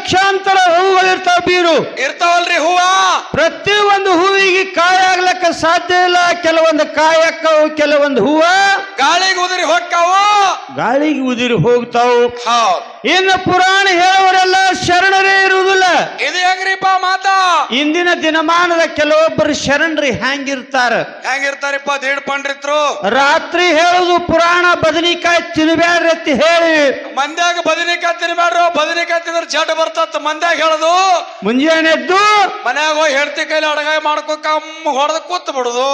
ಲಕ್ಷಾಂತರ ಹೂಗಳು ಇರ್ತಾವ ಬೀರು. ಇರ್ತಾವಲ್ರಿ ಹೂವ? ಪ್ರತಿ ಒಂದು ಹೂವಿಗೆ ಕಾಯಿ ಆಗ್ಲಕ್ಕ ಸಾಧ್ಯ ಇಲ್ಲ. ಕೆಲವೊಂದು ಕಾಯಕ್ಕವು ಕೆಲವೊಂದು ಹೂವ ಗಾಳಿಗೆ ಉದುರಿ ಹೊಕ್ಕಾವು. ಗಾಳಿಗೆ ಉದಿರಿ ಹೋಗ್ತಾವು. ಹೌದ್. ಇನ್ನು ಪುರಾಣ ಹೇಳುವರೆಲ್ಲ ಶರಣರೇ ಇರುವುದಿಲ್ಲ. ಇದು ಹೆಂಗ್ರಿಪ್ಪ ಮಾತಾ? ಇಂದಿನ ದಿನಮಾನದ ಕೆಲವೊಬ್ಬರು ಶರಣರಿ ಹ್ಯಾಂಗಿರ್ತಾರ? ಹೆಂಗಿರ್ತಾರಿಪ್ಪ ದೀಡ್ ಪಂಡಿತ್ರು? ರಾತ್ರಿ ಹೇಳುದು ಪುರಾಣ ಬದನಿಕಾಯಿ ತಿನ್ಬ್ಯಾಡ್ರಿ ಅಂತ ಹೇಳಿ. ಮಂದ್ಯಾಗ ಬದನಿಕಾಯಿ ತಿನ್ಬೇಡ್ರು ಬದನಿಕಾಯಿ ತಿಂದ್ರೆ ಜಡ್ ಬರ್ತತ್ ಮಂದ್ಯಾಗ ಹೇಳುದು. ಮುಂಜಾನೆ ಎದ್ದು ಮನ್ಯಾಗ ಹೋಗಿ ಹೆಡ್ತಿ ಕೈಲಿ ಅಡಗಾಯಿ ಮಾಡ್ಕೊ ಕಮ್ಮ ಹೊಡೆದ ಬಿಡುದು?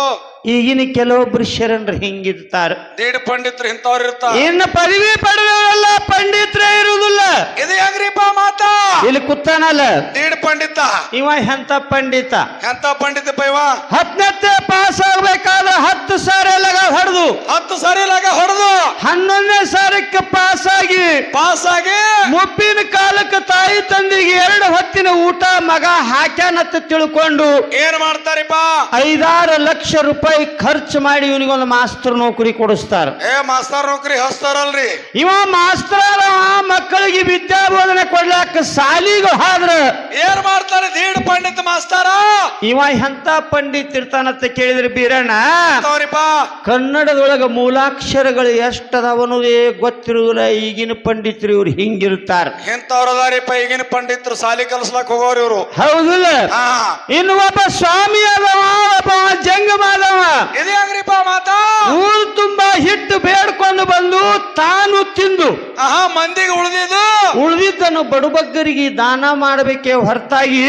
ಈಗಿನ ಕೆಲವೊಬ್ರು ಶರಣರು ಹಿಂಗಿರ್ತಾರ. ದೀಡ್ ಪಂಡಿತ್ರು ಇಂಥವ್ರು ಇರ್ತಾರೆ ಇನ್ನು ಪದವಿ ಪಡೆದವರೆಲ್ಲ ಪಂಡಿತರೇ ಇರುವುದಿಲ್ಲ. ಇದು ಹೆಂಗ್ರಿಪ್ಪ ಮಾತಾ? ಇಲ್ಲಿ ಕುತ್ತಾನಲ್ಲ ದೀಡ್ ಪಂಡಿತ. ಇವ ಎಂತ ಪಂಡಿತ? ಎಂತ ಪಂಡಿತ ಪೈವಾ ಹತ್ತನತ್ತೆ ಪಾಸ್ ಆಗ್ಬೇಕಾದ್ರೆ ಹತ್ತು ಸಾರಿ ಲಗ ಹೊಡೆದು. ಹತ್ತು ಸಾರಿ ಲಗ ಹೊಡೆದು. ಹನ್ನೊಂದನೇ ಸಾರಕ್ಕೆ ಪಾಸ್ ಆಗಿ ಪಾಸ್ ಆಗಿ ಮುಪ್ಪಿನ ಕಾಲಕ್ಕೆ ತಾಯಿ ತಂದಿಗೆ ಎರಡು ಹೊತ್ತಿನ ಊಟ ಮಗ ಹಾಕ್ಯಾನತ್ತ ತಿಳ್ಕೊಂಡು ಏನ್ ಮಾಡ್ತಾರಿಪ್ಪ? ಐದಾರು ಲಕ್ಷ ರೂಪಾಯಿ ಖರ್ಚು ಮಾಡಿ ಇವನಿಗೊಂದು ಮಾಸ್ತರ್ ನೌಕರಿ ಕೊಡಿಸ್ತಾರ. ಏ ಮಾಸ್ತರ್ ನೌಕರಿ ಹಸ್ತಾರಲ್ರಿ. ಇವ ಮಾಸ್ತರ ಮಕ್ಕಳಿಗೆ ವಿದ್ಯಾಬೋಧನೆ ಕೊಡ್ಲಾಕ ಸಾಲಿಗೆ ಹಾದ್ರ ಏನ್ ಮಾಡ್ತಾರೆ ದೀಡ್ ಪಂಡಿತ ಮಾಸ್ತಾರ? ಇವ ಎಂತ ಪಂಡಿತ್ ಇರ್ತಾನಂತ ಕೇಳಿದ್ರೆ ಬೀರಣ್ಣ? ಅಂತವ್ರಿಪ್ಪ ಕನ್ನಡದೊಳಗ ಮೂಲಾಕ್ಷರಗಳು ಎಷ್ಟದವನುದೇ ಗೊತ್ತಿರುವುದಿಲ್ಲ. ಈಗಿನ ಪಂಡಿತರು ಇವ್ರು ಹಿಂಗಿರ್ತಾರ ಎಂತವ್ರದಾರಿಪ್ಪ ಈಗಿನ ಪಂಡಿತರು ಸಾಲಿ ಕಲಿಸ್ಲಕ್ ಹೋಗೋರು ಇವರು? ಹೌದಿಲ್ಲ. ಇನ್ನು ಒಬ್ಬ ಸ್ವಾಮಿ ಅದವ ಒಬ್ಬ ಜಂಗಮ ಅದವ ಇದು ಹೆಂಗ್ರಿಪ್ಪ ಮಾತಾ? ಊರು ತುಂಬಾ ಹಿಟ್ಟು ಬೇಡ್ಕೊಂಡು ಬಂದು ತಾನು ತಿಂದು. ಆಹಾ ಮಂದಿಗೆ ಉಳಿದಿದ್ದು? ಉಳಿದಿದ್ದನ್ನು ಬಡಬಗ್ಗರಿಗೆ ದಾನ ಮಾಡಬೇಕೆ ಹೊರತಾಗಿ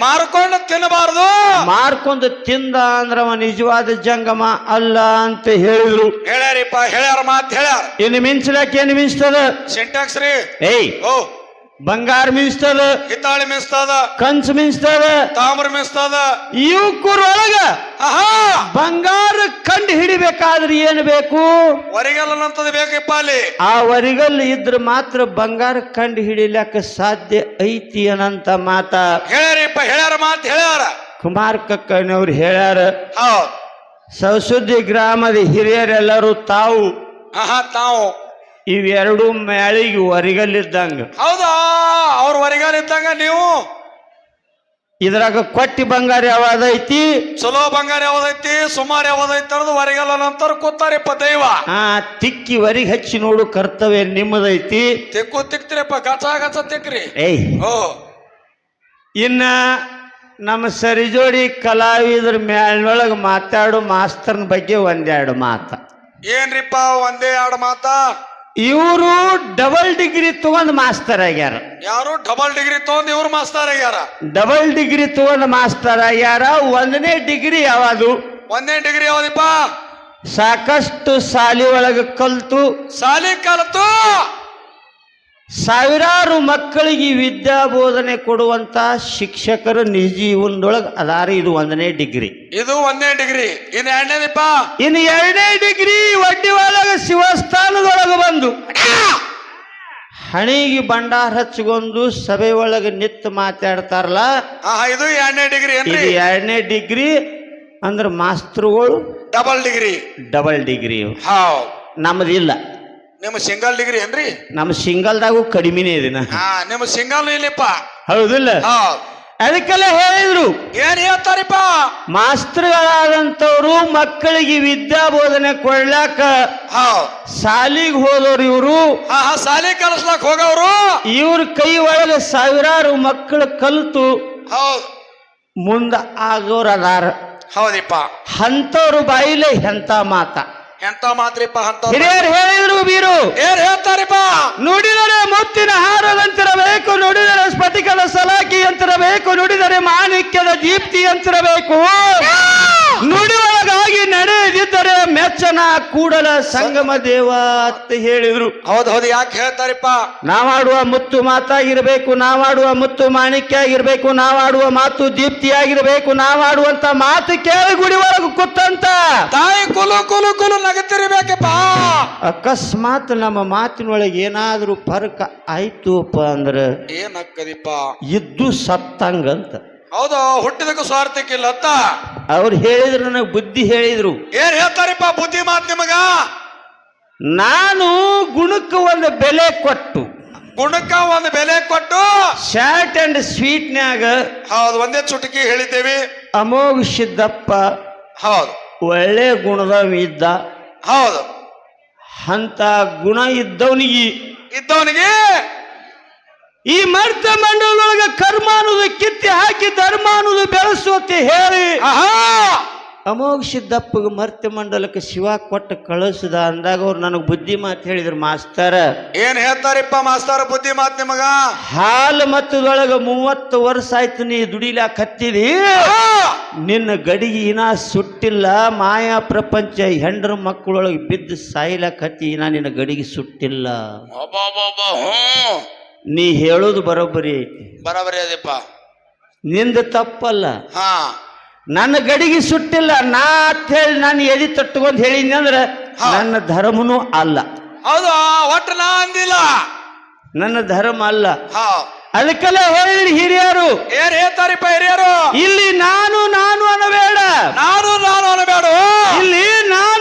ಮಾರ್ಕೊಂಡು ತಿನ್ನಬಾರದು. ಮಾರ್ಕೊಂಡು ತಿಂದ ಅಂದ್ರ ಅವ ನಿಜವಾದ ಜಂಗಮ ಅಲ್ಲ ಅಂತ ಹೇಳಿದ್ರು. ಹೇಳ್ಯಾರಿಪ್ಪ ಹೇಳ್ಯಾರ ಮಾತ್ ಹೇಳ್ಯಾರ. ಇನ್ನು ಮಿಂಚಲಕ್ಕೆ ಏನು ಮಿಂಚ್ತದ? ಸಿಂಟ್ಯಾಕ್ಸ್ ರೀ. ಏಯ್ ಓ. ಬಂಗಾರ ಮಿಂಚ್ತದ ಹಿತ್ತಾಳಿ ಮಿಸ್ತದ ಕಂಚ ಮಿಂಚ್ತದ ತಾಮ್ರ ಮಿಸ್ತದ ಇವಕ್ಕೂರೊಳಗ ಬಂಗಾರ ಕಂಡು ಹಿಡಿಬೇಕಾದ್ರೆ ಏನು ಬೇಕು? ವರಿಗಲ್ಲಂತದ ಬೇಕಪ್ಪ ಅಲ್ಲಿ. ಆ ವರಿಗಲ್ ಇದ್ರ ಮಾತ್ರ ಬಂಗಾರ ಕಂಡು ಹಿಡಿಲಕ್ಕ ಸಾಧ್ಯ ಐತಿ ಅನ್ನಂತ ಮಾತ. ಹೇಳ್ಯಾರಿಪ್ಪ ಹೇಳ್ಯಾರ ಮಾತು ಹೇಳ್ಯಾರ. ಕುಮಾರ್ ಕಕ್ಕನವ್ರು ಹೇಳ್ಯಾರ ಹೌದು. ಸವಸುದ್ದಿ ಗ್ರಾಮದ ಹಿರಿಯರೆಲ್ಲರೂ ತಾವು ಆಹಾ ತಾವು. ಇವೆರಡು ಮ್ಯಾಳಿಗೆ ವರಿಗಲ್ಲಿದ್ದಂಗ. ಹೌದಾ? ಅವ್ರ ಹೊರಗಾಲ ಇದ್ದಂಗ ನೀವು? ಇದ್ರಾಗ ಕೊಟ್ಟಿ ಬಂಗಾರ ಯಾವ್ದೈತಿ ಚಲೋ ಬಂಗಾರ ಯಾವ್ದೈತಿ ಸುಮಾರು ಯಾವ್ದೈತಿ ಅನ್ನೋದು ಹೊರಗಲ್ಲ ನಂತರ ಕೂತಾರಿಪ್ಪ ದೈವ. ಆ ತಿಕ್ಕಿ ವರಿಗೆ ಹಚ್ಚಿ ನೋಡು ಕರ್ತವ್ಯ ನಿಮ್ಮದೈತಿ ತಿಕ್ಕು ತಿಕ್ತಿರಪ್ಪ ಗಚ ಗಚ ತಿಕ್ರಿ. ಏಯ್. ಓ. ಇನ್ನ ನಮ್ಮ ಸರಿಜೋಡಿ ಕಲಾವಿದ್ರ ಮ್ಯಾಲಿನೊಳಗೆ ಮಾತಾಡೋ ಮಾಸ್ತರ್ನ ಬಗ್ಗೆ ಒಂದೆರಡು ಮಾತ. ಏನ್ರಿಪ್ಪ ಒಂದೇ ಎರಡು ಮಾತ? ಇವರು ಡಬಲ್ ಡಿಗ್ರಿ ತಗೊಂಡ್ ಮಾಸ್ತರ್ ಆಗ್ಯಾರ. ಯಾರು ಡಬಲ್ ಡಿಗ್ರಿ ತಗೊಂಡ್ ಇವ್ರು ಮಾಸ್ತಾರ ಆಗ್ಯಾರ? ಡಬಲ್ ಡಿಗ್ರಿ ತಗೊಂಡ್ ಮಾಸ್ತರ್ ಆಗ್ಯಾರ ಒಂದನೇ ಡಿಗ್ರಿ ಯಾವುದು? ಒಂದನೇ ಡಿಗ್ರಿ ಯಾವ್ದಿಪ್ಪ? ಸಾಕಷ್ಟು ಸಾಲಿ ಒಳಗ ಕಲ್ತು. ಸಾಲಿ ಕಲ್ತು! ಸಾವಿರಾರು ಮಕ್ಕಳಿಗೆ ವಿದ್ಯಾಬೋಧನೆ ಕೊಡುವಂತ ಶಿಕ್ಷಕರು ನಿಜ ಜೀವನದೊಳಗೆ ಅದಾರ. ಇದು ಒಂದನೇ ಡಿಗ್ರಿ. ಇದು ಒಂದನೇ ಡಿಗ್ರಿ. ಇನ್ನು ಎರಡನೇದಿಪ್ಪ ಇನ್ನು ಎರಡನೇ ಡಿಗ್ರಿ ಒಡ್ಡಿ ಒಳಗೆ ಶಿವಸ್ಥಾನದೊಳಗೆ ಬಂದು ಹಣಿಗೆ ಭಂಡಾರ ಹಚ್ಕೊಂಡು ಸಭೆ ಒಳಗೆ ನಿತ್ತು ಮಾತಾಡ್ತಾರಲ್ಲ. ಆಹಾ ಇದು ಎರಡನೇ ಡಿಗ್ರಿ ಇದು ಎರಡನೇ ಡಿಗ್ರಿ ಅಂದ್ರೆ ಮಾಸ್ತರುಗಳು ಡಬಲ್ ಡಿಗ್ರಿ. ಡಬಲ್ ಡಿಗ್ರಿ ನಮ್ದಿಲ್ಲ. ನಮ್ಮದಿಲ್ಲ ನಿಮ್ಮ ಸಿಂಗಲ್ ಡಿಗ್ರಿ ಏನ್ರಿ? ನಮ್ಮ ಸಿಂಗಲ್ದಾಗೂ ಕಡಿಮೆನೇ ಇದೆ ಹಾ ನಿಮ್ಮ ಸಿಂಗಲ್ ಇಲ್ಲಪ್ಪ. ಹೌದಿಲ್ಲ? ಹೌದ್ ಅದಕ್ಕೆಲ್ಲ ಹೇಳಿದ್ರು. ಏನ್ ಹೇಳ್ತಾರಿಪ್ಪ? ಮಾಸ್ತರ್ಗಳಾದಂಥವ್ರು ಮಕ್ಕಳಿಗೆ ವಿದ್ಯಾ ಬೋಧನೆ ಕೊಡ್ಲಾಕ ಶಾಲಿಗೆ ಹೋದವ್ರು ಇವರು. ಹಾ ಹಾ ಸಾಲಿ ಕಲಿಸ್ಲಾಕ್ ಹೋಗವ್ರು? ಇವ್ರ ಕೈ ಒಳಗೆ ಸಾವಿರಾರು ಮಕ್ಕಳು ಕಲಿತು ಹೌದ್. ಮುಂದ ಆಗೋರ್ ಅದಾರ ಹೌದಿಪ್ಪ. ಅಂಥವ್ರು ಬಾಯಿಲೆ ಎಂತ ಮಾತ. ಎಂತ ಮಾತ್ರಿಪ್ಪ ಅಂತ ಹಿರಿಯರು ಹೇಳಿದ್ರು ಬೀರು. ಏನ್ ಹೇಳ್ತಾರಿಪ್ಪ? ನುಡಿದರೆ ಮುತ್ತಿನ ಹಾರದಂತಿರಬೇಕು ನುಡಿದರೆ ಸ್ಫಟಿಕದ ಸಲಾಕಿ ಅಂತಿರಬೇಕು ನುಡಿದರೆ ಮಾಣಿಕ್ಯದ ದೀಪ್ತಿ ಅಂತಿರಬೇಕು. ನಡೆದಿದ್ದರೆ ಮೆಚ್ಚನ ಕೂಡಲ ಸಂಗಮ ದೇವ ಅಂತ ಹೇಳಿದ್ರು. ಹೌದ್ ಹೌದು ಯಾಕೆ ಹೇಳ್ತಾರಪ್ಪ? ನಾವಾಡುವ ಮುತ್ತು ಮಾತಾಗಿರ್ಬೇಕು ನಾವಾಡುವ ಮುತ್ತು ಮಾಣಿಕ್ಯ ಆಗಿರ್ಬೇಕು ನಾವಾಡುವ ಮಾತು ದೀಪ್ತಿಯಾಗಿರ್ಬೇಕು ನಾವಾಡುವಂತ ಮಾತು ಕೇಳಿ ಗುಡಿ ಒಳಗೆ ಕೂತಂತ. ತಾಯಿ ಕುಲು ಕುಲು ಕುಲು ನಗತಿರ್ಬೇಕಪ್ಪ ಅಕಸ್ಮಾತ್ ನಮ್ಮ ಮಾತಿನೊಳಗೆ ಏನಾದ್ರೂ ಫರ್ಕ ಆಯ್ತು ಅಂದ್ರೆ ಏನ್ ಅಕ್ಕದಿಪ್ಪ ಇದ್ದು ಸತ್ತಂಗಂತ. ಹೌದು? ಹುಟ್ಟಿದಕ್ಕೂ ಸ್ವಾರ್ಥಕ್ಕಿಲ್ಲ ಅತ್ತ ಅವ್ರು ಹೇಳಿದ್ರು ನನಗೆ ಬುದ್ಧಿ ಹೇಳಿದ್ರು. ಏನ್ ಹೇಳ್ತಾರಪ್ಪ ಬುದ್ಧಿ ಮಾತ್ ನಿಮಗ? ನಾನು ಗುಣಕ್ಕೆ ಒಂದು ಬೆಲೆ ಕೊಟ್ಟು ಗುಣಕ್ಕ ಒಂದು ಬೆಲೆ ಕೊಟ್ಟು? ಶಾರ್ಟ್ ಅಂಡ್ ಸ್ವೀಟ್ನ್ಯಾಗ ಹೌದು ಒಂದೇ ಚುಟುಕಿ ಹೇಳಿದ್ದೇವೆ. ಅಮೋಘ ಸಿದ್ದಪ್ಪ ಹೌದು. ಒಳ್ಳೆ ಗುಣದವ ಇದ್ದ. ಹೌದು. ಅಂತ ಗುಣ ಇದ್ದವನಿಗೆ ಇದ್ದವನಿಗೆ ಈ ಮರ್ತ ಮಂಡಲದೊಳಗ ಕರ್ಮ ಅನ್ನೋದು ಕಿತ್ತಿ ಹಾಕಿ ಧರ್ಮ ಅನ್ನೋದು ಬೆಳೆಸುತ್ತೆ ಹೇಳಿ. ಅಮೋಘ ಸಿದ್ದಪ್ಪಗೆ ಮರ್ತ ಮಂಡಲಕ್ಕೆ ಶಿವ ಕೊಟ್ಟು ಕಳಿಸದ ಅಂದಾಗ ಅವ್ರು ನನಗೆ ಬುದ್ಧಿ ಮಾತು ಹೇಳಿದ್ರು ಮಾಸ್ತರ. ಏನ್ ಹೇಳ್ತಾರಿಪ್ಪ ಮಾಸ್ತರ ಬುದ್ಧಿ ಮಾತ್ ನಿಮಗ? ಹಾಲು ಮತ್ತದೊಳಗ ಮೂವತ್ತು ವರ್ಷ ಆಯ್ತು ನೀ ದುಡಿಲಾಕ್ ಹತ್ತಿದಿ! ನಿನ್ನ ಗಡಿಗೆ ಇನ್ನ ಸುಟ್ಟಿಲ್ಲ ಮಾಯಾ ಪ್ರಪಂಚ ಹೆಂಡ್ರ ಮಕ್ಕಳೊಳಗೆ ಬಿದ್ದು ಸಾಯ್ಲಾಕ್ ಹತ್ತಿ ಇನ್ನ ನಿನ್ನ ಗಡಿಗೆ ಸುಟ್ಟಿಲ್ಲ. ನೀ ಹೇಳೋದು ಬರೋಬ್ಬರಿ ಐತಿ. ಬರೋಬರಿ ಅದಪ್ಪ. ನಿಂದ ತಪ್ಪಲ್ಲ. ಹಾ. ನನ್ನ ಗಡಿಗೆ ಸುಟ್ಟಿಲ್ಲ ನಾ ಅಂತ ಹೇಳಿ ನಾನು ಎದಿ ತಟ್ಟುಕೊಂಡು ಹೇಳಿದ್ನಿ ಅಂದ್ರೆ ನನ್ನ ಧರ್ಮನೂ ಅಲ್ಲ. ಹೌದು ಒಟ್ಟು ನಾ ಅಂದಿಲ್ಲ. ನನ್ನ ಧರ್ಮ ಅಲ್ಲ. ಹಾ. ಅದಕ್ಕೆಲ್ಲ ಹೇಳಿ ಹಿರಿಯರು. ಏನ್ ಹೇಳ್ತಾರಿಪ್ಪ ಹಿರಿಯರು? ಇಲ್ಲಿ ನಾನು ನಾನು ಅನ್ನಬೇಡ. ನಾನು ನಾನು ಅನ್ನಬೇಡ. ಇಲ್ಲಿ ನಾನು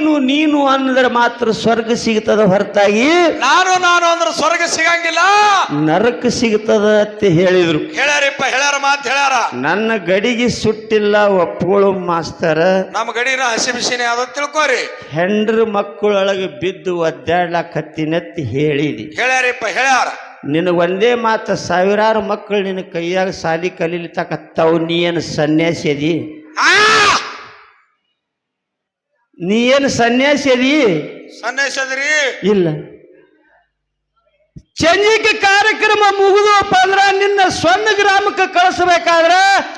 ನೀನು ನೀನು ಅಂದ್ರೆ ಮಾತ್ರ ಸ್ವರ್ಗ ಸಿಗ್ತದ ಹೊರತಾಗಿ ನಾನು ನಾನು ಅಂದ್ರೆ ಸ್ವರ್ಗ ಸಿಗಂಗಿಲ್ಲ. ನರಕ ಸಿಗ್ತದ ಅಂತ ಹೇಳಿದ್ರು. ಹೇಳ್ಯಾರಿಪ್ಪ ಹೇಳ್ಯಾರ ಮಾತು ಹೇಳ್ಯಾರ. ನನ್ನ ಗಡಿಗೆ ಸುಟ್ಟಿಲ್ಲ ಒಪ್ಕೊಳ್ಳೋ ಮಾಸ್ತರ. ನಮ್ಮ ಗಡಿನ ಹಸಿ ಬಿಸಿನೇ ಅದ ತಿಳ್ಕೋರಿ. ಹೆಂಡ್ರ ಮಕ್ಕಳೊಳಗೆ ಬಿದ್ದು ಒದ್ದಾಡ್ಲಾಕ್ ಹತ್ತಿನತ್ತಿ ಹೇಳಿದಿ ಹೇಳ್ಯಾರಿಪ್ಪ ಹೇಳ್ಯಾರ. ನಿನಗೆ ಒಂದೇ ಮಾತು ಸಾವಿರಾರು ಮಕ್ಕಳು ನಿನ್ನ ಕೈಯಾಗ ಸಾಲಿ ಕಲೀಲಿತಕ್ಕತ್ತಾವು ನೀ ಏನು ಸನ್ಯಾಸಿ ಅದಿ! ನೀ ಏನು ಸನ್ಯಾಸಿ ಅದಿ ಸನ್ಯಾಸದ್ರಿ ಇಲ್ಲ. ಚಂಜಿಕೆ ಕಾರ್ಯಕ್ರಮ ಮುಗಿದಪ್ಪ ಅಂದ್ರ ನಿನ್ನ ಸ್ವನ್ನ ಗ್ರಾಮಕ್ಕೆ ಕಳಿಸ್ಬೇಕಾದ್ರ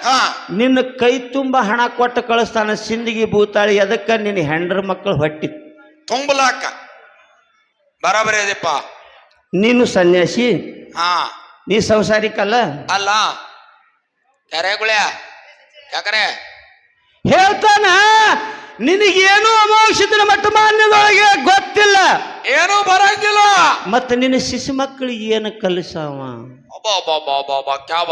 ಹಾ. ನಿನ್ನ ಕೈ ತುಂಬ ಹಣ ಕೊಟ್ಟು ಕಳಿಸ್ತಾನ ಸಿಂದಗಿ ಭೂತಾಳಿ ಅದಕ್ಕೆ ನಿನ್ನ ಹೆಂಡ್ರ ಮಕ್ಕಳು ಹೊಟ್ಟಿ. ತುಂಬಲಾಕ. ಬರಾಬರಿ ಅದಪ್ಪ. ನೀನು ಸನ್ಯಾಸಿ? ಹಾ. ನೀ ಸಂಸಾರಿಕಲ್ಲ? ಅಲ್ಲ. ಕರೆಗುಳ್ಯ. ಯಾಕರೆ? ಹೇಳ್ತಾನ ನಿನಗೇನು ಅಮೋಕ್ಷಿತನ ಮಟ್ಟ ಮಾನ್ಯದೊಳಗೆ ಗೊತ್ತಿಲ್ಲ. ಏನೂ ಬರಂಗಿಲ್ಲ. ಮತ್ತೆ ನಿನ್ನ ಶಿಶು ಮಕ್ಕಳಿಗೆ ಏನು ಕಲಿಸಾವ? ಅಬ್ಬಾ ಕ್ಯಾ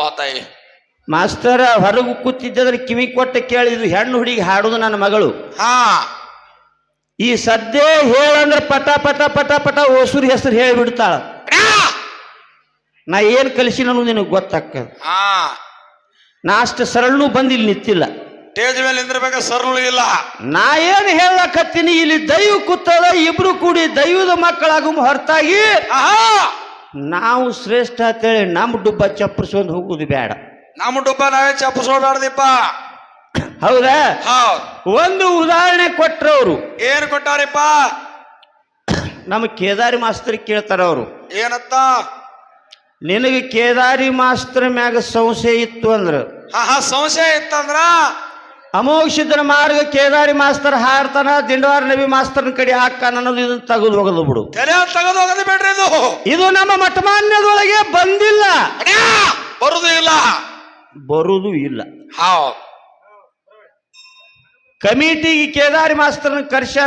ಮಾಸ್ತರ ಹೊರಗು ಕೂತಿದ್ದಾದ್ರೆ ಕಿವಿ ಕೊಟ್ಟ ಕೇಳಿದ್ರು ಹೆಣ್ಣು ಹುಡುಗಿ ಹಾಡುದು ನನ್ನ ಮಗಳು. ಹಾ. ಈ ಸದ್ಯ ಹೇಳಂದ್ರೆ ಪಟ ಪಟ ಪಟ ಪಟ ಓಸೂರಿ ಹೆಸರು ಹೇಳಿಬಿಡ್ತಾಳ! ನಾ! ಏನು ಕಲಿಸಿ ನನಗೆ ನಿನಗೆ ಗೊತ್ತಾಗ್ತದೆ. ಹಾ. ನಾ ಅಷ್ಟು ಸರಳನೂ ಬಂದಿಲ್ಲಿ ನಿಂತಿಲ್ಲ. ಸ್ಟೇಜ್ ಮೇಲೆ ನಿಂದಿರ್ಬೇಕ? ಸರ್ಲು ಇಲ್ಲ. ನಾ ಏನು ಹೇಳಕತ್ತೀನಿ? ಇಲ್ಲಿ ದೈವ ಕೂತದ ಇಬ್ರು ಕೂಡಿ ದೈವದ ಮಕ್ಕಳಾಗು ಹೊರತಾಗಿ ನಾವು ಶ್ರೇಷ್ಠ ಅಂತೇಳಿ ನಮ್ಮ ಡುಬ್ಬ ಚಪ್ಪರಿಸ್ಕೊಂಡು ಹೋಗುದು ಬೇಡ ನಮ್ಮ ಡುಬ್ಬ ನಾವೇ ಚಪ್ಪರ್ಸೋದಾಡ್ದಿಪ್ಪ ಹೌದಾ? ಒಂದು ಉದಾಹರಣೆ ಕೊಟ್ರವ್ರು ಏನ್ ಕೊಟ್ಟಾರಿಪ್ಪ ನಮ್ಮ ಕೇದಾರಿ ಮಾಸ್ತರ್ ಕೇಳ್ತಾರ ಅವರು. ಏನತ್ತ? ನಿನಗೆ ಕೇದಾರಿ ಮಾಸ್ತ್ರ ಮ್ಯಾಗ ಸಂಶಯ ಇತ್ತು ಅಂದ್ರ. ಸಂಶಯ ಇತ್ತಂದ್ರ? ಅಮೋಕ್ಷಿತನ ಮಾರ್ಗ ಕೇದಾರಿ ಮಾಸ್ತರ್ ಹಾರ್ತಾನ ದಿಂಡವಾರ ನಬಿ ಮಾಸ್ತರ್ನ ಕಡೆ ಹಾಕ್ತಾನ ಅನ್ನೋದು ಇದನ್ನ ತೆಗೆದು ಹೋಗದು ಬಿಡು. ತಲೆ ತೆಗೆದು ಹೋಗದು ಬೇಡ್ರಿ ಇದು. ಇದು ನಮ್ಮ ಮಠಮಾನ್ಯದೊಳಗೆ ಬಂದಿಲ್ಲ! ಬರುದು ಇಲ್ಲ. ಬರುದು ಇಲ್ಲ. ಹೌದು ಕಮಿಟಿಗೆ ಕೇದಾರಿ ಮಾಸ್ತರ್ನ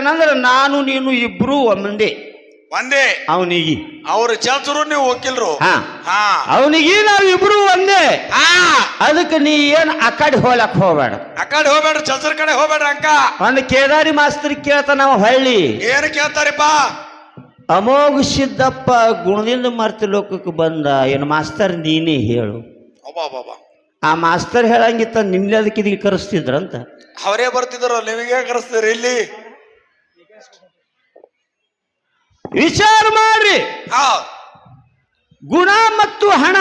ಅಂದ್ರೆ ನಾನು ನೀನು ಇಬ್ರು ಒಂದೇ. ಒಂದೇ. ಅವನಿಗೆ. ಅವ್ರ ಚಲ್ಸರು ನೀವು ಓಕಿಲ್ಲರು ಹಾ. ಹಾ. ಅವನಿಗೆ ನಾವು ಇಬ್ರು ಒಂದೇ. ಹಾ. ಅದಕ್ಕೆ ನೀ ಏನ್ ಆಕಡೆ ಕಡೆ ಹೋಲಕ್ ಹೋಗ್ಬೇಡ. ಅಕಾಡಿ ಹೋಗ್ಬೇಡ ಹೋಗ್ಬೇಡ್ರಿ ಚಲ್ಸರ್ ಕಡೆ ಹೋಗ್ಬೇಡ್ರಿ ಅಂಕ. ಒಂದು ಕೇದಾರಿ ಮಾಸ್ತರ್ ಕೇಳ್ತ ನಾವು ಹಳ್ಳಿ. ಏನ್ ಕೇಳ್ತಾರಿಪ್ಪ? ಅಮೋಘ ಸಿದ್ದಪ್ಪ ಗುಣದಿಂದ ಮರ್ತಿ ಲೋಕಕ್ಕೆ ಬಂದ ಏನು ಮಾಸ್ತರ್ ನೀನೇ ಹೇಳು. ಅಬ್ಬಾ ಬಾಬಾ ಆ ಮಾಸ್ತರ್ ಹೇಳಂಗಿತ್ತ ನಿನ್ನೆ ಅದಕ್ಕೆ ಇದಕ್ಕೆ ಕರೆಸ್ತಿದ್ರಂತ. ಅವರೇ ಬರ್ತಿದ್ರು ನಿಮಗೆ ಕರೆಸ್ತೀರಿ ಇಲ್ಲಿ. ವಿಚಾರ ಮಾಡ್ರಿ. ಹೌದು. ಗುಣ ಮತ್ತು ಹಣ.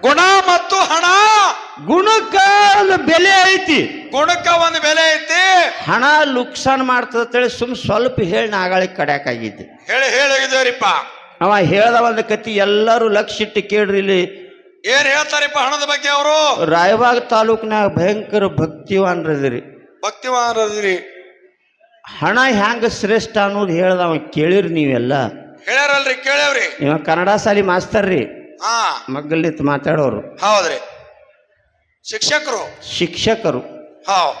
ಗುಣ ಮತ್ತು ಹಣ. ಗುಣಕ ಒಂದು ಬೆಲೆ ಐತಿ. ಗುಣಕ್ಕ ಒಂದು ಬೆಲೆ ಐತಿ. ಹಣ ಲುಕ್ಸಾನ್ ಮಾಡ್ತದ ಅಂತೇಳಿ ಸುಮ್ ಸ್ವಲ್ಪ ಹೇಳಿ ನಾಗಾಳಿ ಕಡ್ಯಾಕಾಗಿದ್ದೆ ಹೇಳಿ ಹೇಳಿದೇವ್ರಿಪ್ಪ ಅವ ಹೇಳ್ದ ಒಂದು ಕತಿ ಎಲ್ಲರೂ ಲಕ್ಷ ಇಟ್ಟು ಕೇಳ್ರಿ ಇಲ್ಲಿ. ಏನ್ ಹೇಳ್ತಾರಿಪ್ಪ ಹಣದ ಬಗ್ಗೆ ಅವರು? ರಾಯಬಾಗ್ ತಾಲೂಕ್ನಾಗ ಭಯಂಕರ ಭಕ್ತಿವಾನ್ರದಿರಿ ಭಕ್ತಿವಾನರದ್ರಿ ಹಣ ಹ್ಯಾಂಗ ಶ್ರೇಷ್ಠ ಅನ್ನೋದು ಹೇಳ್ದ ಅವ ಕೇಳಿರಿ ನೀವೆಲ್ಲ. ಹೇಳ್ಯಾರಲ್ರಿ ಕೇಳ್ಯಾವ್ರಿ. ನೀವು ಕನ್ನಡ ಶಾಲಿ ಮಾಸ್ತರ್ ರೀ. ಹಾ. ಮಗ್ಗಲಿತ್ ಮಾತಾಡೋರು. ಹೌದ್ರಿ. ಶಿಕ್ಷಕರು. ಶಿಕ್ಷಕರು. ಹಾ.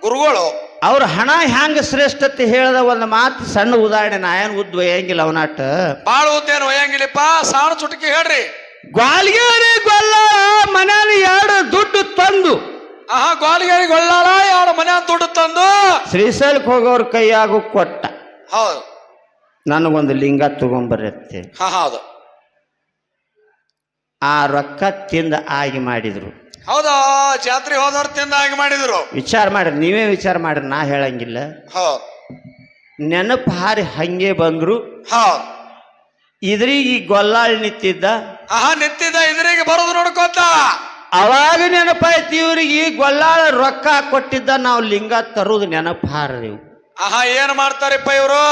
ಗುರುಗಳು. ಅವ್ರ ಹಣ ಹ್ಯಾಂಗ ಶ್ರೇಷ್ಠತೆ ಹೇಳ್ದ ಒಂದು ಮಾತು ಸಣ್ಣ ಉದಾಹರಣೆ ನಾ ಏನು ಉದ್ದ ಒಯ್ಯಂಗಿಲ್ಲ ಅವನಾಟ. ಬಾಳ ಉದ್ದೇನು ಒಯ್ಯಂಗಿಲ್ಲಪ್ಪ ಸಾಣ ಚುಟಕಿ ಹೇಳ್ರಿ. ಗ್ವಾಲ್ಗೇರಿ ಗೊಲ್ಲ ಮನೇಲಿ ಎರಡು ದುಡ್ಡು ತಂದು ಆಹಾ ಗೋಲ್ಗೇರಿ ಒಳ್ಳಾಳ ಎರಡು ಮನೆ ದುಡ್ಡು ತಂದು. ಶ್ರೀಶೈಲಕ್ಕೆ ಹೋಗೋರ್ ಕೈಯಾಗು ಕೊಟ್ಟ. ಹೌದು. ನನಗೊಂದು ಲಿಂಗ ತಗೊಂಬರತ್ತೆ. ಹಾ ಹೌದು. ಆ ರೊಕ್ಕ ತಿಂದ ಆಗಿ ಮಾಡಿದ್ರು. ಹೌದಾ ಜಾತ್ರೆ ಹೋದವ್ರು ತಿಂದ ಆಗಿ ಮಾಡಿದ್ರು. ವಿಚಾರ ಮಾಡ್ರಿ ನೀವೇ ವಿಚಾರ ಮಾಡ್ರಿ ನಾ ಹೇಳಂಗಿಲ್ಲ. ಹೌದು. ನೆನಪು ಹಾರಿ ಹಂಗೆ ಬಂದ್ರು. ಹೌದು. ಇದ್ರಿಗೆ ಈ ಗೊಲ್ಲಾಳ್ ನಿಂತಿದ್ದ. ಆಹಾ ನಿಂತಿದ್ದ ಇದ್ರಿಗೆ ಬರೋದು ನೋಡ್ಕೋತ ಅವಾಗ ನೆನಪಾಯ್ತು ಇವ್ರಿಗೆ ಈ ಗೊಲ್ಲಾಳ ರೊಕ್ಕ ಕೊಟ್ಟಿದ್ದ ನಾವು ಲಿಂಗ ತರುದು ನೆನಪು ಹಾರ್ರಿ ಆಹಾ ಏನ್ ಮಾಡ್ತಾರಪ್ಪ ಇವರು?